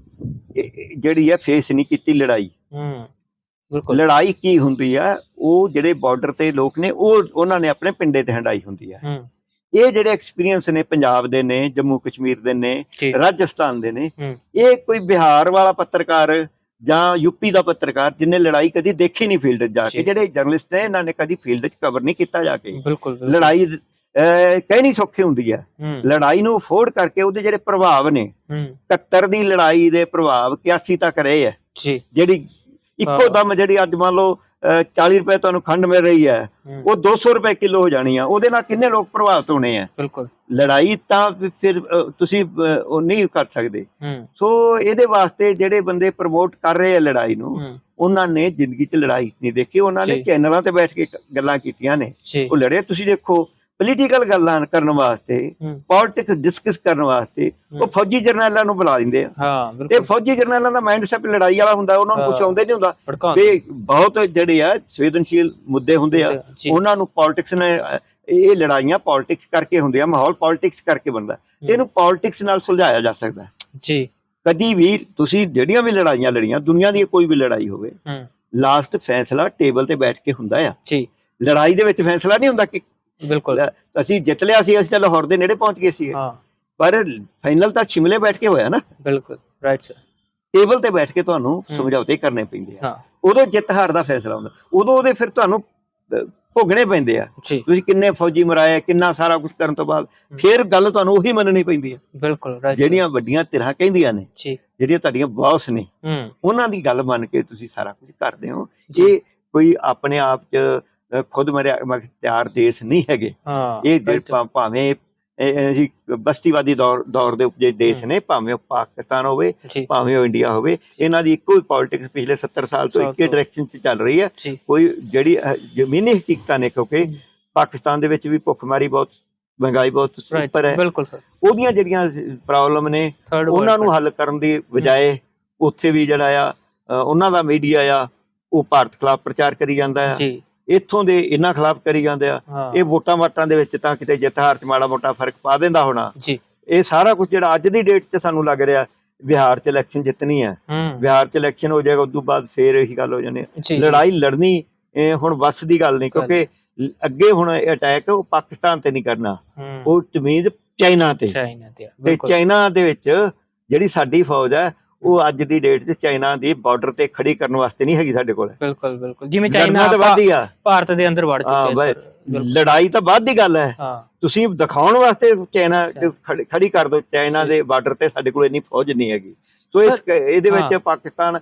ਜਿਹੜੀ ਹੈ ਫੇਸ ਨਹੀਂ ਕੀਤੀ ਲੜਾਈ। ਹੂੰ ਬਿਲਕੁਲ। ਲੜਾਈ ਕੀ ਹੁੰਦੀ ਆ? ਉਹ ਜਿਹੜੇ ਬਾਰਡਰ ਤੇ ਲੋਕ ਨੇ ਉਹ ਉਹਨਾਂ ਨੇ ਆਪਣੇ ਪਿੰਡੇ ਤੇ ਹੰਡਾਈ ਹੁੰਦੀ ਆ। ਹੂੰ। ਇਹ ਜਿਹੜੇ ਐਕਸਪੀਰੀਅੰਸ ਨੇ ਪੰਜਾਬ ਦੇ ਨੇ ਜੰਮੂ ਕਸ਼ਮੀਰ ਦੇ ਨੇ ਰਾਜਸਥਾਨ ਦੇ ਨੇ ਇਹ ਕੋਈ ਬਿਹਾਰ ਵਾਲਾ ਪੱਤਰਕਾਰ ਜਾਂ ਯੂਪੀ ਦਾ ਪੱਤਰਕਾਰ ਜਿਨੇ ਲੜਾਈ ਕਦੀ ਦੇਖੀ ਨਹੀਂ ਫੀਲਡ 'ਚ ਜਾ ਕੇ। ਜਿਹੜੇ ਜਰਨਲਿਸਟ ਨੇ ਇਹਨਾਂ ਨੇ ਕਦੀ ਫੀਲਡ 'ਚ ਕਵਰ ਨਹੀਂ ਕੀਤਾ ਜਾ ਕੇ ਬਿਲਕੁਲ। ਲੜਾਈ ਕਹਿਣੀ ਸੌਖੀ ਹੁੰਦੀ ਹੈ ਲੜਾਈ ਨੂੰ ਅਫੋਰਡ ਕਰਕੇ ਉਹਦੇ ਜਿਹੜੇ ਪ੍ਰਭਾਵ ਨੇ ਹੂੰ 71 ਦੀ ਲੜਾਈ ਦੇ ਪ੍ਰਭਾਵ 81 ਤੱਕ ਰਹੇ ਹੈ ਜੀ ਜਿਹੜੀ ਇੱਕੋ। ਦਮ ਜਿਹੜੀ ਅੱਜ ਮੰਨ ਲਓ 40 ਰੁਪਏ ਤੁਹਾਨੂੰ ਖੰਡ ਮਿਲ ਰਹੀ ਹੈ ਉਹ 200 ਰੁਪਏ ਕਿਲੋ ਹੋ ਜਾਣੀ ਆ। ਉਹਦੇ ਨਾਲ ਕਿੰਨੇ ਲੋਕ ਪ੍ਰਭਾਵਿਤ ਹੋਣੇ ਆ? ਬਿਲਕੁਲ। ਲੜਾਈ ਤਾਂ ਫਿਰ ਤੁਸੀਂ ਉਹ ਨਹੀਂ ਕਰ ਸਕਦੇ। ਸੋ ਇਹਦੇ ਵਾਸਤੇ ਜਿਹੜੇ ਬੰਦੇ ਪ੍ਰਮੋਟ ਕਰ ਰਹੇ ਆ ਲੜਾਈ ਨੂੰ ਉਹਨਾਂ ਨੇ ਜ਼ਿੰਦਗੀ 'ਚ ਲੜਾਈ ਨਹੀਂ ਦੇਖੀ। ਉਹਨਾਂ ਨੇ। ਚੈਨਲਾਂ ਤੇ ਬੈਠ ਕੇ ਗੱਲਾਂ ਕੀਤੀਆਂ ਨੇ। ਉਹ ਲੜੇ। ਤੁਸੀਂ ਦੇਖੋ ਪੋਲੀਟੀਕਲ ਗੱਲਾਂ ਕਰਨ ਵਾਸਤੇ ਪੋਲਿਟਿਕਸ ਡਿਸਕਸ ਕਰਨ ਵਾਸਤੇ ਉਹ। ਫੌਜੀ ਜਰਨੈਲਾਂ ਨੂੰ ਬੁਲਾ ਲੈਂਦੇ ਆ। ਹਾਂ ਇਹ ਫੌਜੀ ਜਰਨੈਲਾਂ ਦਾ ਮਾਈਂਡਸੈਟ ਲੜਾਈ ਵਾਲਾ ਹੁੰਦਾ ਉਹਨਾਂ ਨੂੰ ਕੁਝ। ਆਉਂਦੇ ਨਹੀਂ ਹੁੰਦਾ। ਵੀ ਬਹੁਤ ਜਿਹੜੇ ਆ ਸੰਵੇਦਨਸ਼ੀਲ ਮੁੱਦੇ ਹੁੰਦੇ ਆ ਉਹਨਾਂ ਨੂੰ ਪੋਲਿਟਿਕਸ ਨੇ ਇਹ ਲੜਾਈਆਂ ਪੋਲਿਟਿਕਸ ਕਰਕੇ ਹੁੰਦੀਆਂ ਮਾਹੌਲ ਪੋਲਿਟਿਕਸ ਕਰਕੇ ਬਣਦਾ। ਇਹਨੂੰ ਪੋਲਿਟਿਕਸ ਨਾਲ ਸੁਲਝਾਇਆ ਜਾ ਸਕਦਾ। ਜੀ। ਕਦੀ ਵੀ ਤੁਸੀਂ ਜਿਹੜੀਆਂ ਵੀ ਲੜਾਈਆਂ ਲੜੀਆਂ ਦੁਨੀਆ ਦੀ ਕੋਈ ਵੀ ਲੜਾਈ ਹੋਵੇ ਲਾਸਟ ਫੈਸਲਾ ਟੇਬਲ ਤੇ ਬੈਠ ਕੇ ਹੁੰਦਾ ਆ। ਜੀ। ਲੜਾਈ ਦੇ ਵਿੱਚ ਫੈਸਲਾ ਨਹੀਂ ਹੁੰਦਾ ਕਿ ਬਿਲਕੁਲ। ਅਸੀਂ ਜਿੱਤ ਲਿਆ ਸੀ ਅਸੀਂ ਤਾਂ ਲਾਹੌਰ ਦੇ ਨੇੜੇ ਪਹੁੰਚ ਗਏ ਸੀ। ਹਾਂ। ਪਰ ਫਾਈਨਲ ਤਾਂ ਸ਼ਿਮਲੇ ਬੈਠ ਕੇ ਹੋਇਆ ਨਾ। ਬਿਲਕੁਲ ਰਾਈਟ ਸਰ ਟੇਬਲ ਤੇ ਬੈਠ ਕੇ ਤੁਹਾਨੂੰ। ਸਮਝੌਤੇ ਕਰਨੇ ਪੈਂਦੇ ਆ। ਉਦੋਂ ਜਿੱਤ ਹਾਰ ਦਾ ਫੈਸਲਾ ਹੁੰਦਾ। ਉਦੋਂ ਉਹਦੇ ਫਿਰ ਤੁਹਾਨੂੰ ਭੋਗਣੇ ਪੈਂਦੇ ਆ। ਤੁਸੀਂ ਕਿੰਨੇ ਫੌਜੀ ਮਰਾਏ ਕਿੰਨਾ ਸਾਰਾ ਕੁਝ ਕਰਨ ਤੋਂ ਬਾਅਦ। ਫਿਰ ਗੱਲ ਤੁਹਾਨੂੰ ਉਹੀ ਮੰਨਣੀ ਪੈਂਦੀ ਹੈ ਬਿਲਕੁਲ ਜਿਹੜੀਆਂ ਵੱਡੀਆਂ ਧਿਰਾਂ ਕਹਿੰਦੀਆਂ ਨੇ ਜਿਹੜੀਆਂ ਤੁਹਾਡੀਆਂ ਬੌਸ ਨੇ ਉਹਨਾਂ ਦੀ ਗੱਲ ਮੰਨ ਕੇ ਤੁਸੀਂ ਸਾਰਾ ਕੁਝ ਕਰਦੇ ਹੋ। ਜੀ। ਕੋਈ ਆਪਣੇ ਆਪ ਚ ਖੁਦ ਮਰਿਆ ਮਖਤਿਆਰ ਦੇਸ਼ ਨਹੀਂ ਹੈਗੇ। ਇਹ ਭਾਵੇਂ ਜੀ ਬਸਤੀਵਾਦੀ ਦੌਰ ਦੌਰ ਦੇ ਉਪਜੇ ਦੇਸ਼। ਨੇ ਭਾਵੇਂ ਉਹ ਪਾਕਿਸਤਾਨ ਹੋਵੇ ਭਾਵੇਂ ਉਹ ਇੰਡੀਆ ਹੋਵੇ ਇਹਨਾਂ ਦੀ ਇੱਕੋ ਹੀ ਪੋਲਿਟਿਕਸ ਪਿਛਲੇ 70 ਸਾਲ ਤੋਂ ਇੱਕੇ। ਡਾਇਰੈਕਸ਼ਨ 'ਚ ਚੱਲ ਰਹੀ ਹੈ। ਕੋਈ ਜਿਹੜੀ ਜ਼ਮੀਨੀ ਹਕੀਕਤਾਂ ਨੇ ਕਿਉਂਕਿ। ਪਾਕਿਸਤਾਨ ਦੇ ਵਿੱਚ ਵੀ ਭੁੱਖਮਾਰੀ ਬਹੁਤ ਮਹਿੰਗਾਈ ਬਹੁਤ ਉੱਪਰ ਹੈ। ਬਿਲਕੁਲ ਸਰ। ਉਹਦੀਆਂ ਜਿਹੜੀਆਂ ਪ੍ਰੋਬਲਮ ਨੇ ਉਹਨਾਂ ਨੂੰ ਹੱਲ ਕਰਨ ਦੀ ਬਜਾਏ ਉੱਥੇ ਵੀ ਜਿਹੜਾ ਆ ਉਹਨਾਂ ਦਾ ਮੀਡੀਆ ਆ ਉਹ ਭਾਰਤ ਖਿਲਾਫ ਪ੍ਰਚਾਰ ਕਰੀ ਜਾਂਦਾ ਆ। ਜੀ। ਇੱਥੋਂ ਦੇ ਇਹਨਾਂ ਖਿਲਾਫ ਕਰੀ ਜਾਂਦੇ ਆ। ਇਹ ਵੋਟਾਂ ਵਾਟਾਂ ਦੇ ਵਿੱਚ ਤਾਂ ਕਿਤੇ ਜਿੱਤ ਹਾਰ ਚ ਮਾੜਾ ਮੋਟਾ ਫ਼ਰਕ ਪਾ ਦਿੰਦਾ ਹੋਣਾ। ਜੀ। ਇਹ ਸਾਰਾ ਕੁਝ ਜਿਹੜਾ ਅੱਜ ਦੀ ਡੇਟ 'ਚ ਸਾਨੂੰ ਲੱਗ ਰਿਹਾ ਬਿਹਾਰ 'ਚ ਇਲੈਕਸ਼ਨ ਜਿੱਤਣੀ ਹੈ। ਬਿਹਾਰ 'ਚ ਇਲੈਕਸ਼ਨ ਹੋ ਜਾਏਗਾ ਉਦੋਂ ਬਾਅਦ ਫੇਰ ਇਹੀ ਗੱਲ ਹੋ ਜਾਣੀ ਲੜਾਈ ਲੜਨੀ ਇਹ ਹੁਣ ਵੱਸ ਦੀ ਗੱਲ ਨਹੀਂ ਕਿਉਂਕਿ ਅੱਗੇ ਹੁਣ ਅਟੈਕ ਉਹ ਪਾਕਿਸਤਾਨ ਤੇ ਨਹੀਂ ਕਰਨਾ। ਉਹ ਤਮੀਜ਼ ਚਾਈਨਾ ਤੇ। ਚਾਈਨਾ ਤੇ ਚਾਈਨਾ ਦੇ ਵਿੱਚ ਜਿਹੜੀ ਸਾਡੀ ਫੌਜ ਹੈ ਉਹ ਅੱਜ ਦੀ ਡੇਟ 'ਚ ਚਾਈਨਾ ਦੀ ਬਾਰਡਰ ਤੇ ਖੜੀ ਕਰਨ ਵਾਸਤੇ ਨਹੀਂ ਹੈਗੀ ਸਾਡੇ ਕੋਲ। ਬਿਲਕੁਲ ਬਿਲਕੁਲ। ਜਿਵੇਂ ਚਾਈਨਾ ਤਾਂ ਵੱਧ ਹੀ ਆ। ਭਾਰਤ ਦੇ ਅੰਦਰ ਵੜ ਹਾਂ, ਚੁੱਕੇ ਬਈ, ਸਰ ਬਿਲਕੁਲ। ਲੜਾਈ ਤਾਂ ਬਾਅਦ ਦੀ ਗੱਲ ਹੈ। ਹਾਂ। ਤੁਸੀਂ ਦਿਖਾਉਣ ਵਾਸਤੇ ਚਾਈਨਾ। ਖੜੀ- ਕਰ ਦਿਓ। ਚਾਈਨਾ ਦੇ ਬਾਰਡਰ ਤੇ ਸਾਡੇ ਕੋਲ ਇੰਨੀ ਫੌਜ ਨਹੀਂ ਹੈਗੀ। ਸੋ ਇਸ ਇਹਦੇ ਵਿੱਚ ਹਾਂ। ਪਾਕਿਸਤਾਨ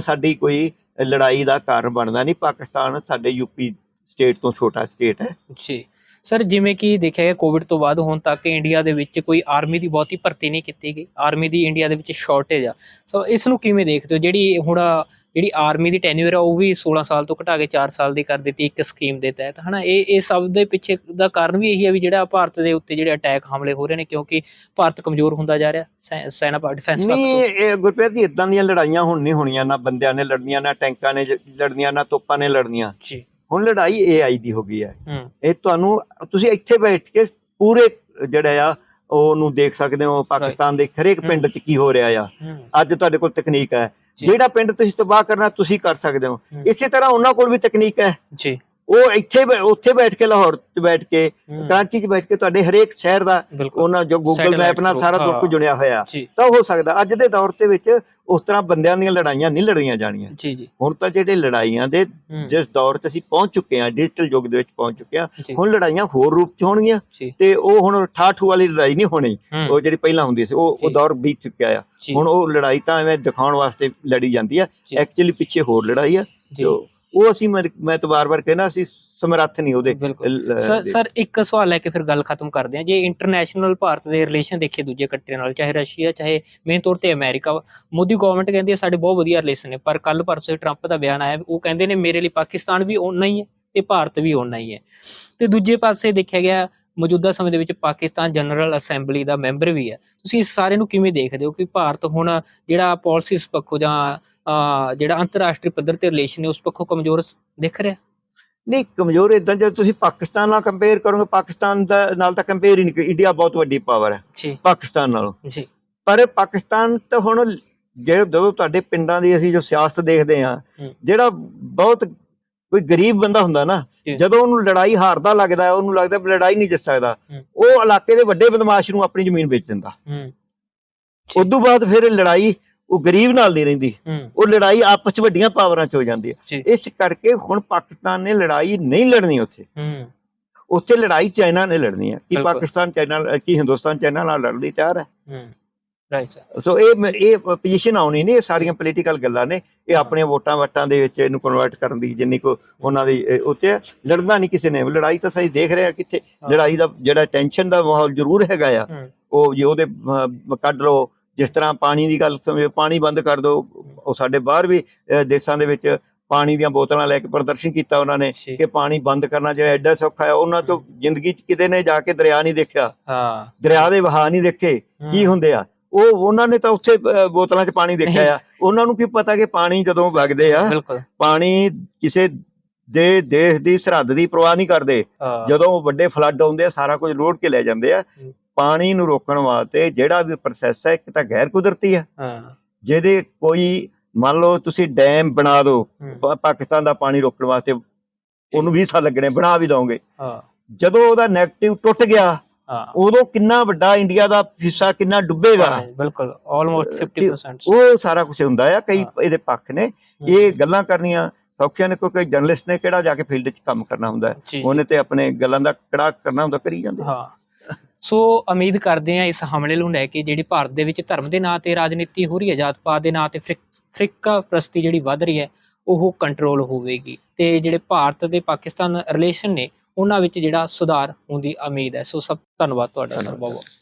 ਸਾਡੀ ਕੋਈ ਲੜਾਈ ਦਾ ਕਾਰਨ ਬਣਦਾ ਨਹੀਂ। ਪਾਕਿਸਤਾਨ ਸਾਡੇ ਯੂਪੀ ਸਟੇਟ ਤੋਂ ਛੋਟਾ ਸਟੇਟ ਹੈ। ਜੀ। ਸਰ ਜਿਵੇਂ ਕਿ ਦੇਖਿਆ ਗਿਆ ਕੋਵਿਡ ਤੋਂ ਬਾਅਦ ਹੁਣ ਤੱਕ ਇੰਡੀਆ ਦੇ ਵਿੱਚ ਕੋਈ ਆਰਮੀ ਦੀ ਬਹੁਤੀ ਭਰਤੀ ਨਹੀਂ ਕੀਤੀ ਗਈ। ਆਰਮੀ ਦੀ ਇੰਡੀਆ ਦੇ ਵਿੱਚ ਸ਼ਾਰਟੇਜ ਆ। ਸੋ ਇਸ ਨੂੰ ਕਿਵੇਂ ਦੇਖਦੇ ਹੋ? ਜਿਹੜੀ ਹੁਣ ਜਿਹੜੀ ਆਰਮੀ ਦੀ ਟੈਨਿਊਰ ਆ ਉਹ ਵੀ 16 ਸਾਲ ਤੋਂ ਘਟਾ ਕੇ 4 ਸਾਲ ਦੀ ਕਰ ਦਿੱਤੀ ਇੱਕ ਸਕੀਮ ਦੇ ਤਹਿਤ ਹਨਾ? ਇਹ ਇਹ ਸਭ ਦੇ ਪਿੱਛੇ ਦਾ ਕਾਰਨ ਵੀ ਇਹੀ ਹੈ ਵੀ ਜਿਹੜਾ ਭਾਰਤ ਦੇ ਉੱਤੇ ਜਿਹੜੇ ਅਟੈਕ ਹਮਲੇ ਹੋ ਰਹੇ ਨੇ ਕਿਉਂਕਿ ਭਾਰਤ ਕਮਜ਼ੋਰ ਹੁੰਦਾ ਜਾ ਰਿਹਾ ਸੈਨਾ ਪਾ ਡਿਫੈਂਸ ਨਹੀਂ ਇਹ ਗੁਰਪ੍ਰੀਤ ਜੀ ਇਦਾਂ ਦੀਆਂ ਲੜਾਈਆਂ ਹੁਣ ਨਹੀਂ ਹੋਣੀਆਂ ਨਾ ਬੰਦਿਆਂ ਨੇ ਲੜਨੀਆਂ ਨਾ ਟੈਂਕਾਂ ਨੇ ਲੜਨੀਆਂ ਨਾ ਤੋਪਾਂ ਨੇ ਲੜਨੀਆਂ। ਜੀ। ਹੁਣ ਲੜਾਈ ਏਆਈ ਦੀ ਹੋ ਗਈ ਹੈ। ਇਹ ਤੁਹਾਨੂੰ ਤੁਸੀਂ ਇੱਥੇ ਬੈਠ ਕੇ ਪੂਰੇ ਜਿਹੜਾ ਆ ਉਹਨੂੰ ਦੇਖ ਸਕਦੇ ਹੋ ਪਾਕਿਸਤਾਨ ਦੇ ਹਰੇਕ ਪਿੰਡ 'ਚ ਕੀ ਹੋ ਰਿਹਾ ਆ। ਅੱਜ ਤੁਹਾਡੇ ਕੋਲ ਤਕਨੀਕ ਹੈ। ਜਿਹੜਾ ਪਿੰਡ ਤੁਸੀਂ ਤਬਾਹ ਕਰਨਾ ਤੁਸੀਂ ਕਰ ਸਕਦੇ ਹੋ। ਇਸੇ ਤਰ੍ਹਾਂ ਉਹਨਾਂ ਕੋਲ ਵੀ ਤਕਨੀਕ ਹੈ। ਜੀ। ਉਹ ਇੱਥੇ ਉੱਥੇ ਬੈਠ ਕੇ ਲਾਹੌਰ 'ਚ ਬੈਠ ਕੇ ਕਰਾਚੀ 'ਚ ਬੈਠ ਕੇ ਤੁਹਾਡੇ ਹਰੇਕ ਸ਼ਹਿਰ ਦਾ ਉਹਨਾਂ ਜੋ ਗੂਗਲ ਮੈਪ ਨਾਲ ਸਾਰਾ। ਤੁਰਕ ਜੁੜਿਆ ਹੋਇਆ। ਤਾਂ ਹੋ ਸਕਦਾ ਅੱਜ ਦੇ ਦੌਰ ਦੇ ਵਿੱਚ ਉਸ ਤਰ੍ਹਾਂ ਬੰਦਿਆਂ ਦੀਆਂ ਲੜਾਈਆਂ ਨਹੀਂ ਲੜੀਆਂ ਜਾਣੀਆਂ। ਜੀ ਜੀ। ਹੁਣ ਤਾਂ ਜਿਹੜੇ ਲੜਾਈਆਂ ਦੇ ਜਿਸ ਦੌਰ 'ਚ ਅਸੀਂ ਪਹੁੰਚ ਚੁੱਕੇ ਹਾਂ ਡਿਜੀਟਲ ਯੁੱਗ ਦੇ ਵਿੱਚ ਪਹੁੰਚ ਚੁੱਕੇ ਹਾਂ ਹੁਣ ਲੜਾਈਆਂ ਹੋਰ ਰੂਪ 'ਚ ਹੋਣਗੀਆਂ ਤੇ ਉਹ ਹੁਣ ਠਾਠੂ ਵਾਲੀ ਲੜਾਈ ਨਹੀਂ ਹੋਣੀ। ਉਹ ਜਿਹੜੀ ਪਹਿਲਾਂ ਹੁੰਦੀ ਸੀ ਉਹ ਉਹ। ਦੌਰ ਬੀਤ ਚੁੱਕਿਆ ਆ। ਹੁਣ ਉਹ ਲੜਾਈ ਤਾਂ ਐਵੇਂ ਦਿਖਾਉਣ ਵਾਸਤੇ ਲੜੀ ਜਾਂਦੀ ਆ। ਐਕਚੁਅਲੀ ਪਿੱਛੇ ਹੋਰ ਲੜਾਈ ਆ। ਜੀ। ਉਹ ਅਸੀਂ ਮੈਂ ਮੈਂ ਤਾਂ ਵਾਰ-ਵਾਰ ਕਹਿਣਾ ਅਸੀਂ ਸਮਰੱਥ ਨਹੀਂ ਉਹਦੇ ਬਿਲਕੁਲ। ਸਰ ਸਰ ਇੱਕ ਸਵਾਲ ਲੈ ਕੇ ਫਿਰ ਗੱਲ ਖਤਮ ਕਰਦੇ ਹਾਂ। ਜੇ ਇੰਟਰਨੈਸ਼ਨਲ ਭਾਰਤ ਦੇ ਰਿਲੇਸ਼ਨ ਦੇਖੇ ਦੂਜੇ ਕੰਟਰੀ ਨਾਲ ਚਾਹੇ ਰਸ਼ੀਆ ਚਾਹੇ ਮੇਨ ਤੌਰ ਤੇ ਅਮਰੀਕਾ ਮੋਦੀ ਗਵਰਨਮੈਂਟ ਕਹਿੰਦੀ ਹੈ ਸਾਡੇ ਬਹੁਤ ਵਧੀਆ ਰਿਲੇਸ਼ਨ ਨੇ ਪਰ ਕੱਲ ਪਰਸੋਂ ਟਰੰਪ ਦਾ ਬਿਆਨ ਆਇਆ ਉਹ ਕਹਿੰਦੇ ਨੇ ਮੇਰੇ ਲਈ ਪਾਕਿਸਤਾਨ ਵੀ ਓਨਾ ਹੀ ਹੈ ਤੇ ਭਾਰਤ ਵੀ ਓਨਾ ਹੀ ਹੈ। ਤੇ ਦੂਜੇ ਪਾਸੇ ਦੇਖਿਆ ਗਿਆ ਮੌਜੂਦਾ ਸਮੇਂ ਦੇ ਵਿੱਚ ਪਾਕਿਸਤਾਨ ਜਨਰਲ ਅਸੈਂਬਲੀ ਦਾ ਮੈਂਬਰ ਵੀ ਹੈ। ਤੁਸੀਂ ਇਸ ਸਾਰੇ ਨੂੰ ਕਿਵੇਂ ਦੇਖਦੇ ਹੋ ਕਿ ਭਾਰਤ ਹੁਣ ਜਿਹੜਾ ਪਾਲਿਸੀਸ ਪੱਖੋਂ ਜਾਂ ਜਿਹੜਾ ਅੰਤਰਰਾਸ਼ਟਰੀ ਪੱਧਰ ਤੇ ਰਿਲੇਸ਼ਨ ਹੈ ਉਸ ਪੱਖੋਂ ਕਮਜ਼ੋਰ ਦਿਖ ਰਿਹਾ? ਨਹੀਂ ਕਮਜ਼ੋਰ ਇਦਾਂ ਜੇ ਤੁਸੀਂ ਪਾਕਿਸਤਾਨ ਨਾਲ ਕੰਪੇਅਰ ਕਰੋਗੇ ਪਾਕਿਸਤਾਨ ਦਾ ਨਾਲ ਤਾਂ ਕੰਪੇਅਰ ਹੀ ਨਹੀਂ ਇੰਡੀਆ ਬਹੁਤ ਵੱਡੀ ਪਾਵਰ ਹੈ ਪਾਕਿਸਤਾਨ ਨਾਲੋਂ ਜੀ ਪਰ ਪਾਕਿਸਤਾਨ ਤਾਂ ਹੁਣ ਜਿਹੜੇ ਜਦੋਂ ਤੁਹਾਡੇ ਪਿੰਡਾਂ ਦੀ ਅਸੀਂ ਜੋ ਸਿਆਸਤ ਦੇਖਦੇ ਹੂੰ। ਜਿਹੜਾ ਬਹੁਤ ਕੋਈ ਗਰੀਬ ਬੰਦਾ ਹੁੰਦਾ ਨਾ। ਜਦੋਂ ਉਹਨੂੰ ਲੜਾਈ ਹਾਰਦਾ ਲੱਗਦਾ ਹੈ, ਉਹਨੂੰ ਲੱਗਦਾ ਲੜਾਈ ਨਹੀਂ ਜਿੱਤ ਸਕਦਾ। ਉਹ ਇਲਾਕੇ ਦੇ ਵੱਡੇ ਬਦਮਾਸ਼ ਨੂੰ ਆਪਣੀ ਜ਼ਮੀਨ ਵੇਚ ਦਿੰਦਾ ਉਸ ਤੋਂ ਬਾਅਦ ਫਿਰ ਲੜਾਈ ਉਹ ਗਰੀਬ ਨਾਲ ਨਹੀਂ ਰਹਿੰਦੀ। ਉਹ ਲੜਾਈ ਆਪਸ ਚ ਵੱਡੀਆਂ ਪਾਵਰਾਂ ਚ ਹੋ ਜਾਂਦੀ ਹੈ। ਇਸ ਕਰਕੇ ਹੁਣ ਪਾਕਿਸਤਾਨ ਨੇ ਲੜਾਈ ਨਹੀਂ ਲੜਨੀ ਉੱਥੇ। ਉੱਥੇ ਲੜਾਈ ਚਾਈਨਾ ਨੇ ਲੜਨੀ ਹੈ ਕਿ। ਪਾਕਿਸਤਾਨ ਚਾਈਨਾ ਕੀ ਹਿੰਦੁਸਤਾਨ ਚਾਈਨਾ ਨਾਲ ਲੜਨ ਲਈ ਤਿਆਰ ਹੈ। ਰਾਈਟ ਸਰ ਸੋ ਇਹ ਇਹ ਪੋਜੀਸ਼ਨ ਆਉਣੀ ਨਹੀਂ ਇਹ ਸਾਰੀਆਂ ਪੋਲੀਟੀਕਲ ਗੱਲਾਂ ਨੇ। ਇਹ ਆਪਣੀਆਂ ਵੋਟਾਂ ਵਟਾਂ ਦੇ ਵਿੱਚ ਇਹਨੂੰ ਕਨਵਰਟ ਕਰਨ ਦੀ ਜਿੰਨੀ ਕੋ ਉਹਨਾਂ ਦੀ ਉੱਤੇ। ਲੜਨਾ ਨਹੀਂ ਕਿਸੇ ਨੇ। ਲੜਾਈ ਤਾਂ ਸਹੀ ਦੇਖ ਰਿਹਾ ਕਿੱਥੇ। ਲੜਾਈ ਦਾ ਜਿਹੜਾ ਟੈਨਸ਼ਨ ਦਾ ਮਾਹੌਲ ਜ਼ਰੂਰ ਹੈਗਾ ਆ। ਉਹ ਜੇ ਉਹਦੇ ਕੱਢ ਲਓ। ਜਿਸ ਤਰ੍ਹਾਂ ਪਾਣੀ ਦੀ ਗੱਲ ਸਮਝੋ ਪਾਣੀ ਬੰਦ ਕਰ ਦਿਓ ਉਹ ਸਾਡੇ ਬਾਹਰ ਵੀ ਦੇਸ਼ਾਂ ਦੇ ਵਿੱਚ ਪਾਣੀ ਦੀਆਂ ਬੋਤਲਾਂ ਲੈ ਕੇ ਪ੍ਰਦਰਸ਼ਨ ਕੀਤਾ ਉਹਨਾਂ ਨੇ ਕਿ ਪਾਣੀ ਬੰਦ ਕਰਨਾ ਜਿਹੜਾ ਐਡਾ ਸੌਖਾ ਹੈ ਉਹਨਾਂ ਤੋਂ ਜ਼ਿੰਦਗੀ 'ਚ ਕਿਤੇ ਨੇ ਜਾ ਕੇ ਦਰਿਆ ਨਹੀਂ ਦੇਖਿਆ। ਹਾਂ। ਦਰਿਆ ਦੇ ਵਹਾਅ ਨਹੀਂ ਦੇਖੇ ਕੀ ਹੁੰਦੇ ਆ? ਉਹ ਉਹਨਾਂ ਨੇ ਤਾਂ ਉੱਥੇ ਬੋਤਲਾਂ 'ਚ ਪਾਣੀ ਦੇਖਿਆ ਆ। ਉਹਨਾਂ ਨੂੰ ਕੀ ਪਤਾ ਕਿ ਪਾਣੀ ਜਦੋਂ ਵਗਦੇ ਆ ਪਾਣੀ ਕਿਸੇ ਦੇ ਦੇਸ਼ ਦੀ ਸਰਹੱਦ ਦੀ ਪਰਵਾਹ ਨਹੀਂ ਕਰਦੇ। ਜਦੋਂ ਵੱਡੇ ਫਲੱਡ ਆਉਂਦੇ ਆ ਸਾਰਾ ਕੁਝ ਲੋਡ ਕੇ ਲੈ ਜਾਂਦੇ ਆ। ਪਾਣੀ ਨੂੰ ਰੋਕਣ ਵਾਸਤੇ ਜਿਹੜਾ ਵੀ ਪ੍ਰੋਸੈਸ ਹੈ ਇੱਕ ਤਾਂ ਗੈਰ ਕੁਦਰਤੀ ਹੈ। ਹਾਂ। ਜਿਹਦੇ ਕੋਈ ਮੰਨ ਲਓ ਤੁਸੀਂ ਡੈਮ ਬਣਾ ਦਿਓ ਪਾਕਿਸਤਾਨ ਦਾ ਪਾਣੀ ਰੋਕਣ ਵਾਸਤੇ ਉਹਨੂੰ 20 ਸਾਲ ਲੱਗਣੇ ਬਣਾ ਵੀ ਦੋਗੇ। ਹਾਂ। ਜਦੋਂ ਉਹਦਾ 네ਗੇਟਿਵ ਟੁੱਟ ਗਿਆ ਉਦੋਂ ਕਿੰਨਾ ਵੱਡਾ ਇੰਡੀਆ ਦਾ ਹਿੱਸਾ ਕਿੰਨਾ ਡੁੱਬੇਗਾ? ਬਿਲਕੁਲ ਆਲਮੋਸਟ 50% ਉਹ ਸਾਰਾ ਕੁਝ ਹੁੰਦਾ ਆ ਕਈ। ਇਹਦੇ ਪੱਖ ਨੇ। ਇਹ ਗੱਲਾਂ ਕਰਨੀਆਂ ਸੌਖੀਆਂ ਨੇ ਕਿਉਂਕਿ ਜਰਨਲਿਸਟ ਨੇ ਕਿਹੜਾ ਜਾ ਕੇ ਫੀਲਡ 'ਚ ਕੰਮ ਕਰਨਾ ਹੁੰਦਾ। ਉਹਨੇ ਤੇ ਆਪਣੇ ਗੱਲਾਂ ਦਾ ਕੜਾ ਕਰਨਾ ਹੁੰਦਾ ਕਰੀ ਜਾਂਦੇ। ਹਾਂ। ਸੋ ਉਮੀਦ ਕਰਦੇ ਹਾਂ ਇਸ ਹਮਲੇ ਨੂੰ ਲੈ ਕੇ ਜਿਹੜੀ ਭਾਰਤ ਦੇ ਵਿੱਚ ਧਰਮ ਦੇ ਨਾਂ ਤੇ ਰਾਜਨੀਤੀ ਹੋ ਰਹੀ ਹੈ, ਜਾਤ-ਪਾਤ ਦੇ ਨਾਂ ਤੇ ਫਰਿਕ- ਫਿਰਕਾ ਪ੍ਰਸਤੀ ਜਿਹੜੀ ਵੱਧ ਰਹੀ ਹੈ, ਉਹ ਕੰਟਰੋਲ ਹੋਵੇਗੀ। ਤੇ ਜਿਹੜੇ ਭਾਰਤ ਤੇ ਪਾਕਿਸਤਾਨ ਰਿਲੇਸ਼ਨ ਨੇ, ਉਹਨਾਂ ਵਿੱਚ ਜਿਹੜਾ ਸੁਧਾਰ ਹੋਣ ਦੀ ਉਮੀਦ ਹੈ। ਸੋ ਸਭ ਧੰਨਵਾਦ ਤੁਹਾਡਾ, ਸਰ ਬਹੁਤ